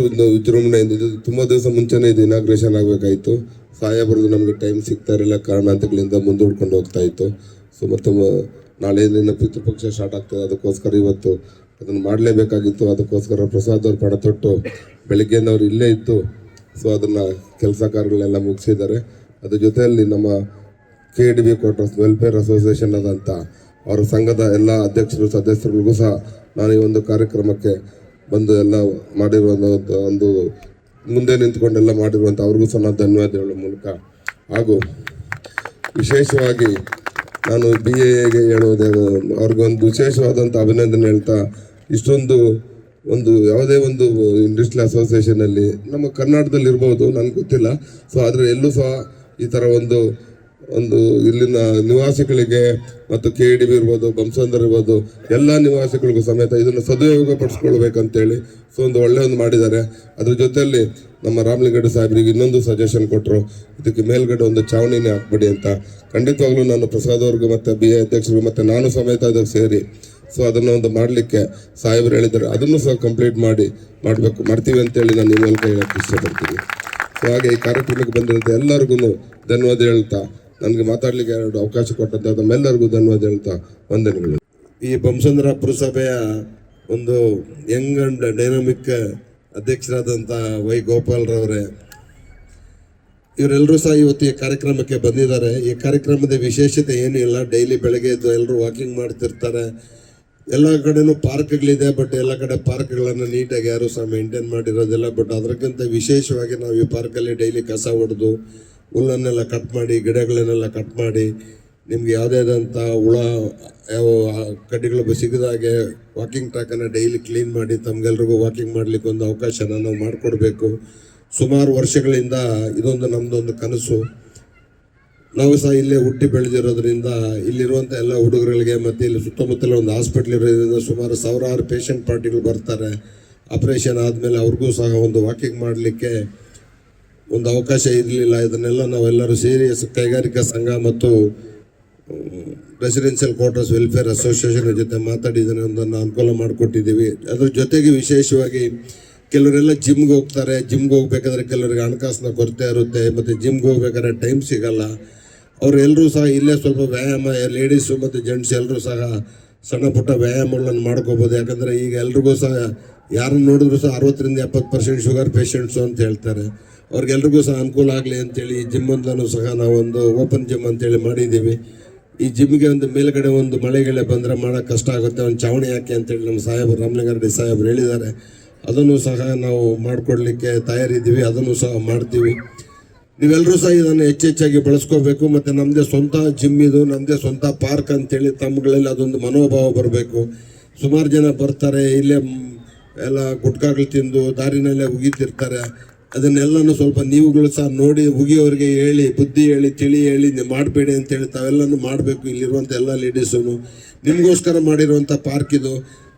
ಒಂದು ವಿಜೃಂಭಣೆಯಿಂದ ಇದು ತುಂಬ ದಿವಸ ಮುಂಚೆನೇ ಇದು ಇನಾಗ್ರೇಷನ್ ಆಗಬೇಕಾಯಿತು. ಸಾಹೇಬ್ರದ್ದು ನಮಗೆ ಟೈಮ್ ಸಿಗ್ತಾ ಇರಲಿಲ್ಲ ಕಾರಣಾಂತಗಳಿಂದ ಮುಂದೂಡ್ಕೊಂಡು ಹೋಗ್ತಾ ಇತ್ತು. ಸೊ ಮತ್ತು ನಾಳೆ ನಾಳೆಯಿಂದ ಪಿತೃಪಕ್ಷ ಸ್ಟಾರ್ಟ್ ಆಗ್ತದೆ. ಅದಕ್ಕೋಸ್ಕರ ಇವತ್ತು ಅದನ್ನು ಮಾಡಲೇಬೇಕಾಗಿತ್ತು. ಅದಕ್ಕೋಸ್ಕರ ಪ್ರಸಾದ್ ಅವ್ರ ಪಣ ತೊಟ್ಟು ಬೆಳಿಗ್ಗೆಯಿಂದ ಅವ್ರು ಇಲ್ಲೇ ಇತ್ತು. ಸೊ ಅದನ್ನು ಕೆಲಸ ಕಾರ್ಯಗಳೆಲ್ಲ ಮುಗಿಸಿದ್ದಾರೆ. ಅದ್ರ ಜೊತೆಯಲ್ಲಿ ನಮ್ಮ K D B quarters welfare association ಆದಂಥ ಅವರ ಸಂಘದ ಎಲ್ಲ ಅಧ್ಯಕ್ಷರು ಸದಸ್ಯರಿಗೂ ಸಹ ನಾನು ಈ ಒಂದು ಕಾರ್ಯಕ್ರಮಕ್ಕೆ ಬಂದು ಎಲ್ಲ ಮಾಡಿರುವಂಥ ಒಂದು- ಮುಂದೆ ನಿಂತ್ಕೊಂಡೆಲ್ಲ ಮಾಡಿರುವಂಥ ಅವ್ರಿಗೂ ಸಹ ನಾನು ಧನ್ಯವಾದ ಹೇಳೋ ಮೂಲಕ. ಹಾಗೂ ವಿಶೇಷವಾಗಿ ನಾನು ಬಿ ಎಗೆ ಹೇಳುವುದೇ ಅವ್ರಿಗೊಂದು ವಿಶೇಷವಾದಂಥ ಅಭಿನಂದನೆ ಹೇಳ್ತಾ ಇಷ್ಟೊಂದು ಒಂದು ಯಾವುದೇ ಒಂದು ಇಂಡಸ್ಟ್ರಿಯಲ್ ಅಸೋಸಿಯೇಷನಲ್ಲಿ ನಮ್ಮ ಕರ್ನಾಟಕದಲ್ಲಿ ಇರ್ಬೋದು, ನನಗೆ ಗೊತ್ತಿಲ್ಲ. ಸೊ ಆದರೆ ಎಲ್ಲೂ ಸಹ ಈ ಥರ ಒಂದು ಒಂದು ಇಲ್ಲಿನ ನಿವಾಸಿಗಳಿಗೆ ಮತ್ತು ಕೆ ಡಿ ಬಿ ಇರ್ಬೋದು ಬಂಸಂದರ್ ಇರ್ಬೋದು, ಎಲ್ಲ ನಿವಾಸಿಗಳಿಗೂ ಸಮೇತ ಇದನ್ನು ಸದುಪಯೋಗ ಪಡಿಸ್ಕೊಳ್ಬೇಕಂತೇಳಿ ಸೊ ಒಂದು ಒಳ್ಳೆ ಒಂದು ಮಾಡಿದ್ದಾರೆ. ಅದ್ರ ಜೊತೆಯಲ್ಲಿ ನಮ್ಮ ರಾಮಲಿಂಗಡ್ಡ ಸಾಹೇಬ್ರಿಗೆ ಇನ್ನೊಂದು ಸಜೆಷನ್ ಕೊಟ್ಟರು ಇದಕ್ಕೆ ಮೇಲ್ಗಡೆ ಒಂದು ಚಾವಣಿನೇ ಹಾಕ್ಬಿಡಿ ಅಂತ. ಖಂಡಿತವಾಗ್ಲೂ ನಾನು ಪ್ರಸಾದ್ ಅವ್ರಿಗೂ ಮತ್ತು ಬಿ ಎ ಅಧ್ಯಕ್ಷರು ಮತ್ತು ನಾನು ಸಮೇತ ಅದಕ್ಕೆ ಸೇರಿ ಸೊ ಅದನ್ನು ಒಂದು ಮಾಡಲಿಕ್ಕೆ ಸಾಹೇಬರು ಹೇಳಿದ್ದಾರೆ. ಅದನ್ನು ಸಹ ಕಂಪ್ಲೀಟ್ ಮಾಡಿ ಮಾಡಬೇಕು, ಮಾಡ್ತೀವಿ ಅಂತೇಳಿ ನಾನು ಈ ಹೇಳಕ್ಕೆ ಇಷ್ಟಪಡ್ತೀನಿ. ಸೊ ಹಾಗೆ ಈ ಕಾರ್ಯಕ್ರಮಕ್ಕೆ ಬಂದಿರೋಂಥ ಎಲ್ಲರಿಗೂ ಧನ್ಯವಾದ ಹೇಳ್ತಾ ನನಗೆ ಮಾತಾಡಲಿಕ್ಕೆ ಎರಡು ಅವಕಾಶ ಕೊಟ್ಟಂತ ತಮ್ಮೆಲ್ಲರಿಗೂ ಧನ್ಯವಾದ ಹೇಳ್ತಾ ವಂದನೆಗಳು. ಈ ಬೊಮ್ಮಸಂದ್ರ ಪುರಸಭೆಯ ಒಂದು ಯಂಗ್ ಅಂಡ್ ಡೈನಾಮಿಕ್ ಅಧ್ಯಕ್ಷರಾದಂಥ ವೈ ಗೋಪಾಲ್ರವರೇ ಇವರೆಲ್ಲರೂ ಸಹ ಇವತ್ತು ಈ ಕಾರ್ಯಕ್ರಮಕ್ಕೆ ಬಂದಿದ್ದಾರೆ. ಈ ಕಾರ್ಯಕ್ರಮದ ವಿಶೇಷತೆ ಏನೂ ಇಲ್ಲ. ಡೈಲಿ ಬೆಳಗ್ಗೆ ಎದ್ದು ಎಲ್ಲರೂ ವಾಕಿಂಗ್ ಮಾಡ್ತಿರ್ತಾರೆ. ಎಲ್ಲ ಕಡೆನೂ ಪಾರ್ಕ್ಗಳಿದೆ, ಬಟ್ ಎಲ್ಲ ಕಡೆ ಪಾರ್ಕ್ಗಳನ್ನು ನೀಟಾಗಿ ಯಾರು ಸಹ ಮೇಂಟೈನ್ ಮಾಡಿರೋದಿಲ್ಲ. ಬಟ್ ಅದಕ್ಕಿಂತ ವಿಶೇಷವಾಗಿ ನಾವು ಈ ಪಾರ್ಕಲ್ಲಿ ಡೈಲಿ ಕಸ ಹೊಡೆದು ಹುಲ್ಲನ್ನೆಲ್ಲ ಕಟ್ ಮಾಡಿ, ಗಿಡಗಳನ್ನೆಲ್ಲ ಕಟ್ ಮಾಡಿ, ನಿಮ್ಗೆ ಯಾವುದಾದಂಥ ಹುಳ, ಯಾವ ಕಡ್ಡಿಗಳು ಸಿಗದಾಗೆ ವಾಕಿಂಗ್ ಟ್ರ್ಯಾಕನ್ನು ಡೈಲಿ ಕ್ಲೀನ್ ಮಾಡಿ, ತಮ್ಗೆಲ್ರಿಗೂ ವಾಕಿಂಗ್ ಮಾಡಲಿಕ್ಕೆ ಒಂದು ಅವಕಾಶನ ನಾವು ಮಾಡಿಕೊಡ್ಬೇಕು. ಸುಮಾರು ವರ್ಷಗಳಿಂದ ಇದೊಂದು ನಮ್ಮದೊಂದು ಕನಸು. ನಾವು ಸಹ ಇಲ್ಲೇ ಹುಟ್ಟಿ ಬೆಳೆದಿರೋದ್ರಿಂದ ಇಲ್ಲಿರುವಂಥ ಎಲ್ಲ ಹುಡುಗರುಗಳಿಗೆ ಮತ್ತು ಇಲ್ಲಿ ಸುತ್ತಮುತ್ತಲ ಒಂದು ಹಾಸ್ಪಿಟ್ಲ್ ಇರೋದ್ರಿಂದ ಸುಮಾರು ಸಾವಿರಾರು ಪೇಷಂಟ್ ಪಾರ್ಟಿಗಳು ಬರ್ತಾರೆ. ಆಪ್ರೇಷನ್ ಆದಮೇಲೆ ಅವ್ರಿಗೂ ಸಹ ಒಂದು ವಾಕಿಂಗ್ ಮಾಡಲಿಕ್ಕೆ ಒಂದು ಅವಕಾಶ ಇರಲಿಲ್ಲ. ಇದನ್ನೆಲ್ಲ ನಾವೆಲ್ಲರೂ ಸೇರಿ ಕೈಗಾರಿಕಾ ಸಂಘ ಮತ್ತು ರೆಸಿಡೆನ್ಷಿಯಲ್ ಕ್ವಾರ್ಟರ್ಸ್ ವೆಲ್ಫೇರ್ ಅಸೋಸಿಯೇಷನ್ ಜೊತೆ ಮಾತಾಡಿ ಇದನ್ನು ಒಂದನ್ನು ಅನುಕೂಲ ಮಾಡಿಕೊಟ್ಟಿದ್ದೀವಿ. ಅದ್ರ ಜೊತೆಗೆ ವಿಶೇಷವಾಗಿ ಕೆಲವರೆಲ್ಲ ಜಿಮ್ಗೆ ಹೋಗ್ತಾರೆ. ಜಿಮ್ಗೆ ಹೋಗ್ಬೇಕಾದ್ರೆ ಕೆಲವರಿಗೆ ಹಣಕಾಸಿನ ಕೊರತೆ ಇರುತ್ತೆ. ಮತ್ತು ಜಿಮ್ಗೆ ಹೋಗ್ಬೇಕಾದ್ರೆ ಟೈಮ್ ಸಿಗಲ್ಲ. ಅವರೆಲ್ಲರೂ ಸಹ ಇಲ್ಲೇ ಸ್ವಲ್ಪ ವ್ಯಾಯಾಮ ಲೇಡೀಸು ಮತ್ತು ಜೆಂಟ್ಸ್ ಎಲ್ಲರೂ ಸಹ ಸಣ್ಣ ಪುಟ್ಟ ವ್ಯಾಯಾಮಗಳನ್ನು ಮಾಡ್ಕೋಬೋದು. ಯಾಕಂದರೆ ಈಗ ಎಲ್ರಿಗೂ ಸಹ, ಯಾರನ್ನು ನೋಡಿದ್ರು ಸಹ ಅರವತ್ತರಿಂದ ಎಪ್ಪತ್ತು ಪರ್ಸೆಂಟ್ ಶುಗರ್ ಪೇಷಂಟ್ಸು ಅಂತ ಹೇಳ್ತಾರೆ. ಅವ್ರಿಗೆಲ್ರಿಗೂ ಸಹ ಅನುಕೂಲ ಆಗಲಿ ಅಂತೇಳಿ ಈ ಜಿಮ್ ಅಂತಲೂ ಸಹ ನಾವೊಂದು ಓಪನ್ ಜಿಮ್ ಅಂತೇಳಿ ಮಾಡಿದ್ದೀವಿ. ಈ ಜಿಮ್ಗೆ ಒಂದು ಮೇಲ್ಗಡೆ ಒಂದು ಮಳೆಗೆಳೆ ಬಂದರೆ ಮಾಡೋಕ್ಕೆ ಕಷ್ಟ ಆಗುತ್ತೆ. ಒಂದು ಚಾವಣಿ ಹಾಕಿ ಅಂತೇಳಿ ನಮ್ಮ ಸಾಹೇಬರು ರಾಮಲಿಂಗಾರೆಡ್ಡಿ ಸಾಹೇಬರು ಹೇಳಿದ್ದಾರೆ. ಅದನ್ನು ಸಹ ನಾವು ಮಾಡಿಕೊಡ್ಲಿಕ್ಕೆ ತಯಾರಿದ್ದೀವಿ. ಅದನ್ನು ಸಹ ಮಾಡ್ತೀವಿ. ನೀವೆಲ್ಲರೂ ಸಹ ಇದನ್ನು ಹೆಚ್ಚೆಚ್ಚಾಗಿ ಬಳಸ್ಕೋಬೇಕು. ಮತ್ತು ನಮ್ಮದೇ ಸ್ವಂತ ಜಿಮ್ ಇದು ನಮ್ಮದೇ ಸ್ವಂತ ಪಾರ್ಕ್ ಅಂತೇಳಿ ತಮ್ಮಗಳಲ್ಲಿ ಅದೊಂದು ಮನೋಭಾವ ಬರಬೇಕು. ಸುಮಾರು ಜನ ಬರ್ತಾರೆ, ಇಲ್ಲೇ ಎಲ್ಲ ಗುಟ್ಕಾಗಳು ತಿಂದು ದಾರಿನಲ್ಲೇ ಉಗಿತಿರ್ತಾರೆ. ಅದನ್ನೆಲ್ಲನೂ ಸ್ವಲ್ಪ ನೀವುಗಳು ಸಹ ನೋಡಿ ಉಗಿಯೋರಿಗೆ ಹೇಳಿ, ಬುದ್ಧಿ ಹೇಳಿ, ತಿಳಿ ಹೇಳಿ ನೀವು ಮಾಡಬೇಡಿ ಅಂತೇಳಿ ತಾವೆಲ್ಲನೂ ಮಾಡಬೇಕು. ಇಲ್ಲಿರುವಂಥ ಎಲ್ಲ ಲೇಡೀಸೂ ನಿಮಗೋಸ್ಕರ ಮಾಡಿರುವಂಥ ಪಾರ್ಕ್ ಇದು.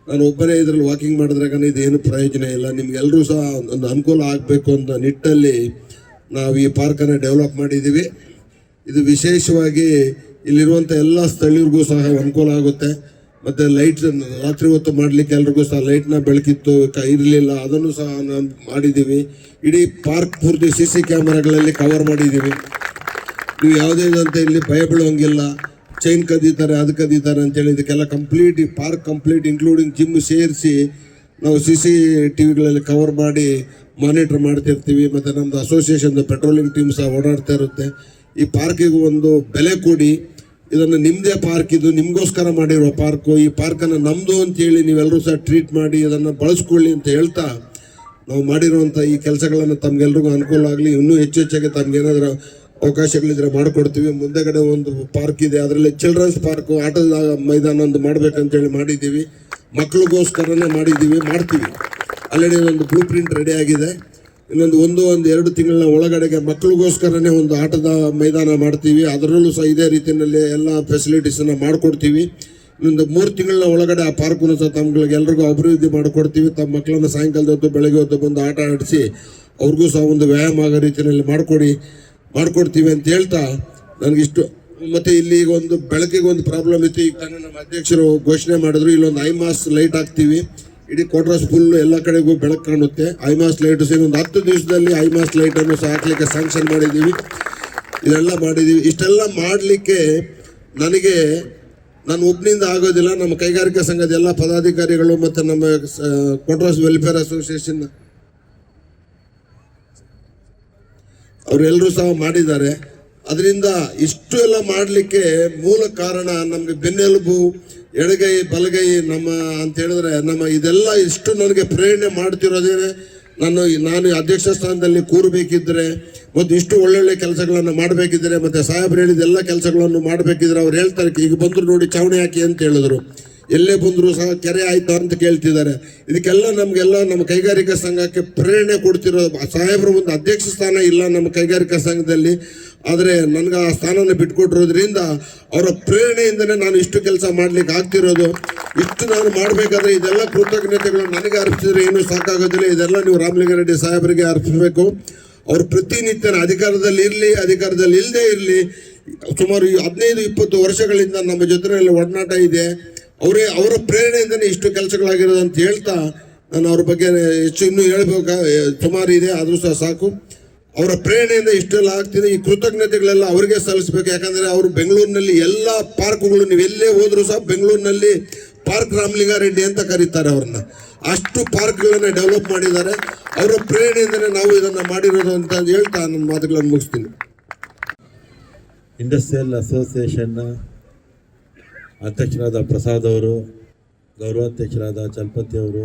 ನಾನು ಒಬ್ಬನೇ ಇದರಲ್ಲಿ ವಾಕಿಂಗ್ ಮಾಡಿದ್ರಾಗ ಇದೇನು ಪ್ರಯೋಜನ ಇಲ್ಲ. ನಿಮಗೆಲ್ಲರೂ ಸಹ ಒಂದು ಅನುಕೂಲ ಆಗಬೇಕು ಅಂತ ನಿಟ್ಟಲ್ಲಿ ನಾವು ಈ ಪಾರ್ಕನ್ನು ಡೆವಲಪ್ ಮಾಡಿದ್ದೀವಿ. ಇದು ವಿಶೇಷವಾಗಿ ಇಲ್ಲಿರುವಂಥ ಎಲ್ಲ ಸ್ಥಳೀಯರಿಗೂ ಸಹ ಅನುಕೂಲ ಆಗುತ್ತೆ. ಮತ್ತು ಲೈಟ್ ರಾತ್ರಿ ಹೊತ್ತು ಮಾಡ್ಲಿಕ್ಕೆ ಎಲ್ರಿಗೂ ಸಹ ಲೈಟ್ನ ಬೆಳಕಿತ್ತು ಇರಲಿಲ್ಲ, ಅದನ್ನು ಸಹ ನಾವು ಮಾಡಿದ್ದೀವಿ. ಇಡೀ ಪಾರ್ಕ್ ಪೂರ್ತಿ ಸಿ ಸಿ ಕ್ಯಾಮರಾಗಳಲ್ಲಿ ಕವರ್ ಮಾಡಿದ್ದೀವಿ. ನೀವು ಯಾವುದೇ ಅಂತ ಇಲ್ಲಿ ಭಯ ಬೀಳೋಂಗಿಲ್ಲ. ಚೈನ್ ಕದೀತಾರೆ, ಅದು ಕದೀತಾರೆ ಅಂತೇಳಿ ಇದಕ್ಕೆಲ್ಲ complete park complete including gym ಸೇರಿಸಿ ನಾವು ಸಿ ಸಿ ಟಿ ವಿಗಳಲ್ಲಿ ಕವರ್ ಮಾಡಿ ಮಾನಿಟರ್ ಮಾಡ್ತಿರ್ತೀವಿ. ಮತ್ತು ನಮ್ಮದು ಅಸೋಸಿಯೇಷನ್ದು ಪೆಟ್ರೋಲಿಂಗ್ ಟೀಮ್ ಸಹ ಓಡಾಡ್ತಾ ಇರುತ್ತೆ. ಈ ಪಾರ್ಕಿಗೆ ಒಂದು ಬೆಲೆ ಕೊಡಿ. ಇದನ್ನು ನಿಮ್ಮದೇ ಪಾರ್ಕ್, ಇದು ನಿಮ್ಗೋಸ್ಕರ ಮಾಡಿರೋ ಪಾರ್ಕು. ಈ ಪಾರ್ಕನ್ನು ನಮ್ಮದು ಅಂತೇಳಿ ನೀವೆಲ್ಲರೂ ಸಹ ಟ್ರೀಟ್ ಮಾಡಿ ಇದನ್ನು ಬಳಸ್ಕೊಳ್ಳಿ ಅಂತ ಹೇಳ್ತಾ ನಾವು ಮಾಡಿರುವಂಥ ಈ ಕೆಲಸಗಳನ್ನು ತಮ್ಗೆಲ್ರಿಗೂ ಅನುಕೂಲ ಆಗಲಿ. ಇನ್ನೂ ಹೆಚ್ಚು ಹೆಚ್ಚಾಗಿ ತಮ್ಗೇನಾದರೂ ಅವಕಾಶಗಳಿದ್ರೆ ಮಾಡಿಕೊಡ್ತೀವಿ. ಮುಂದೆಗಡೆ ಒಂದು ಪಾರ್ಕ್ ಇದೆ. ಅದರಲ್ಲಿ ಚಿಲ್ಡ್ರನ್ಸ್ ಪಾರ್ಕು, ಆಟದ ಮೈದಾನ ಒಂದು ಮಾಡ್ಬೇಕಂತೇಳಿ ಮಾಡಿದ್ದೀವಿ. ಮಕ್ಕಳಿಗೋಸ್ಕರನೇ ಮಾಡಿದ್ದೀವಿ, ಮಾಡ್ತೀವಿ. ಆಲ್ರೆಡಿ ಒಂದು ಬ್ಲೂ ಪ್ರಿಂಟ್ ರೆಡಿ ಆಗಿದೆ. ಇನ್ನೊಂದು ಒಂದು ಒಂದು ಎರಡು ತಿಂಗಳ ಒಳಗಡೆಗೆ ಮಕ್ಕಳಿಗೋಸ್ಕರನೇ ಒಂದು ಆಟದ ಮೈದಾನ ಮಾಡ್ತೀವಿ. ಅದರಲ್ಲೂ ಸಹ ಇದೇ ರೀತಿಯಲ್ಲಿ ಎಲ್ಲ ಫೆಸಿಲಿಟೀಸನ್ನು ಮಾಡಿಕೊಡ್ತೀವಿ. ಇನ್ನೊಂದು ಮೂರು ತಿಂಗಳ ಒಳಗಡೆ ಆ ಪಾರ್ಕನ್ನು ಸಹ ತಮ್ಗಳಿಗೆ ಎಲ್ರಿಗೂ ಅಭಿವೃದ್ಧಿ ಮಾಡಿಕೊಡ್ತೀವಿ. ತಮ್ಮ ಮಕ್ಕಳನ್ನ ಸಾಯಂಕಾಲದ ಹೊತ್ತು ಬೆಳಗ್ಗೆ ಹೊತ್ತು ಬಂದು ಆಟ ಆಡಿಸಿ ಅವ್ರಿಗೂ ಸಹ ಒಂದು ವ್ಯಾಯಾಮ ಆಗೋ ರೀತಿಯಲ್ಲಿ ಮಾಡಿಕೊಡಿ, ಮಾಡಿಕೊಡ್ತೀವಿ ಅಂತ ಹೇಳ್ತಾ ನನಗಿಷ್ಟು ಮತ್ತು ಇಲ್ಲಿ ಈಗ ಒಂದು ಬೆಳಕಿಗೆ ಒಂದು ಪ್ರಾಬ್ಲಮ್ ಇತ್ತು. ಈಗ ತಾನೇ ನಮ್ಮ ಅಧ್ಯಕ್ಷರು ಘೋಷಣೆ ಮಾಡಿದ್ರು. ಇಲ್ಲೊಂದು ಐ ಮಾಸ್ ಲೈಟ್ ಹಾಕ್ತೀವಿ. ಇಡೀ ಕೋಟ್ರಾಸ್ ಫುಲ್ ಎಲ್ಲ ಕಡೆಗೂ ಬೆಳಕು ಕಾಣುತ್ತೆ. ಐಮಾಸ್ ಲೈಟ್ ಒಂದು ಹತ್ತು ದಿವಸದಲ್ಲಿ ಐಮಾಸ್ ಲೈಟ್ ಅನ್ನು ಹಾಕ್ಲಿಕ್ಕೆ ಸ್ಯಾಂಕ್ಷನ್ ಮಾಡಿದ್ದೀವಿ. ಇದೆಲ್ಲ ಮಾಡಿದ್ದೀವಿ. ಇಷ್ಟೆಲ್ಲ ಮಾಡಲಿಕ್ಕೆ ನನಗೆ, ನಾನು ಒಬ್ಬನಿಂದ ಆಗೋದಿಲ್ಲ. ನಮ್ಮ ಕೈಗಾರಿಕಾ ಸಂಘದ ಎಲ್ಲ ಪದಾಧಿಕಾರಿಗಳು ಮತ್ತು ನಮ್ಮ ಕೋಟ್ರಾಸ್ ವೆಲ್ಫೇರ್ ಅಸೋಸಿಯೇಷನ್ ಅವರೆಲ್ಲರೂ ಸಹ ಮಾಡಿದ್ದಾರೆ. ಅದರಿಂದ ಇಷ್ಟು ಎಲ್ಲ ಮಾಡಲಿಕ್ಕೆ ಮೂಲ ಕಾರಣ ನಮಗೆ ಬೆನ್ನೆಲುಬು ಎಡಗೈ ಬಲಗೈ ನಮ್ಮ ಅಂತ ಹೇಳಿದ್ರೆ ನಮ್ಮ ಇದೆಲ್ಲ ಇಷ್ಟು ನನಗೆ ಪ್ರೇರಣೆ ಮಾಡ್ತಿರೋದೇನೆ ನಾನು ನಾನು ಅಧ್ಯಕ್ಷ ಸ್ಥಾನದಲ್ಲಿ ಕೂರಬೇಕಿದ್ರೆ, ಮತ್ತು ಇಷ್ಟು ಒಳ್ಳೊಳ್ಳೆ ಕೆಲಸಗಳನ್ನು ಮಾಡಬೇಕಿದ್ರೆ, ಮತ್ತು ಸಾಹೇಬ್ರು ಹೇಳಿದ ಎಲ್ಲ ಕೆಲಸಗಳನ್ನು ಮಾಡಬೇಕಿದ್ರೆ ಅವ್ರು ಹೇಳ್ತಾರೆ, ಈಗ ಬಂದರು ನೋಡಿ ಚಾವಣಿ ಹಾಕಿ ಅಂತ ಹೇಳಿದ್ರು. ಎಲ್ಲೇ ಬಂದರೂ ಸಹ ಕೆರೆ ಆಯ್ತಾ ಅಂತ ಕೇಳ್ತಿದ್ದಾರೆ. ಇದಕ್ಕೆಲ್ಲ ನಮಗೆಲ್ಲ ನಮ್ಮ ಕೈಗಾರಿಕಾ ಸಂಘಕ್ಕೆ ಪ್ರೇರಣೆ ಕೊಡ್ತಿರೋ ಸಾಹೇಬ್ರ ಒಂದು ಅಧ್ಯಕ್ಷ ಸ್ಥಾನ ಇಲ್ಲ ನಮ್ಮ ಕೈಗಾರಿಕಾ ಸಂಘದಲ್ಲಿ. ಆದರೆ ನನಗೆ ಆ ಸ್ಥಾನನ ಬಿಟ್ಕೊಟ್ಟಿರೋದ್ರಿಂದ ಅವರ ಪ್ರೇರಣೆಯಿಂದಲೇ ನಾನು ಇಷ್ಟು ಕೆಲಸ ಮಾಡ್ಲಿಕ್ಕೆ ಆಗ್ತಿರೋದು. ಇಷ್ಟು ನಾನು ಮಾಡಬೇಕಾದ್ರೆ ಇದೆಲ್ಲ ಕೃತಜ್ಞತೆಗಳು ನನಗೆ ಅರ್ಪಿಸಿದ್ರೆ ಏನೂ ಸಾಕಾಗೋದಿಲ್ಲ. ಇದೆಲ್ಲ ನೀವು ರಾಮಲಿಂಗಾರೆಡ್ಡಿ ಸಾಹೇಬರಿಗೆ ಅರ್ಪಿಸಬೇಕು. ಅವರು ಪ್ರತಿನಿತ್ಯನ ಅಧಿಕಾರದಲ್ಲಿ ಇರಲಿ, ಅಧಿಕಾರದಲ್ಲಿ ಇಲ್ಲದೆ ಇರಲಿ. ಸುಮಾರು ಹದಿನೈದು, ಇಪ್ಪತ್ತು ವರ್ಷಗಳಿಂದ ನಮ್ಮ ಜೊತೆಯಲ್ಲಿ ಒಡನಾಟ ಇದೆ. ಅವರೇ, ಅವರ ಪ್ರೇರಣೆಯಿಂದನೇ ಇಷ್ಟು ಕೆಲಸಗಳಾಗಿರೋದು ಅಂತ ಹೇಳ್ತಾ ನಾನು ಅವ್ರ ಬಗ್ಗೆ ಹೆಚ್ಚು ಇನ್ನೂ ಹೇಳ್ಬೇಕು ಸುಮಾರು ಇದೆ. ಆದರೂ ಸಹ ಸಾಕು. ಅವರ ಪ್ರೇರಣೆಯಿಂದ ಇಷ್ಟೆಲ್ಲ ಆಗ್ತಿದೆ. ಈ ಕೃತಜ್ಞತೆಗಳೆಲ್ಲ ಅವರಿಗೆ ಸಲ್ಲಿಸಬೇಕು. ಯಾಕಂದ್ರೆ ಅವರು ಬೆಂಗಳೂರಿನಲ್ಲಿ ಎಲ್ಲ ಪಾರ್ಕ್ಗಳು ನೀವು ಎಲ್ಲೇ ಹೋದ್ರು ಸಹ ಬೆಂಗಳೂರಿನಲ್ಲಿ ಪಾರ್ಕ್ ರಾಮಲಿಂಗಾರೆಡ್ಡಿ ಅಂತ ಕರೀತಾರೆ ಅವ್ರನ್ನ. ಅಷ್ಟು ಪಾರ್ಕ್ಗಳನ್ನು ಡೆವಲಪ್ ಮಾಡಿದ್ದಾರೆ. ಅವರ ಪ್ರೇರಣೆಯಿಂದಲೇ ನಾವು ಇದನ್ನ ಮಾಡಿರೋದು ಅಂತ ಹೇಳ್ತಾ ನನ್ನ ಮಾತುಗಳನ್ನು ಮುಗಿಸ್ತೀನಿ. ಇಂಡಸ್ಟ್ರಿಯಲ್ ಅಸೋಸಿಯೇಷನ್ನ ಅಧ್ಯಕ್ಷರಾದ ಪ್ರಸಾದ್ ಅವರು, ಗೌರವಾಧ್ಯಕ್ಷರಾದ ಚಲಪತಿ ಅವರು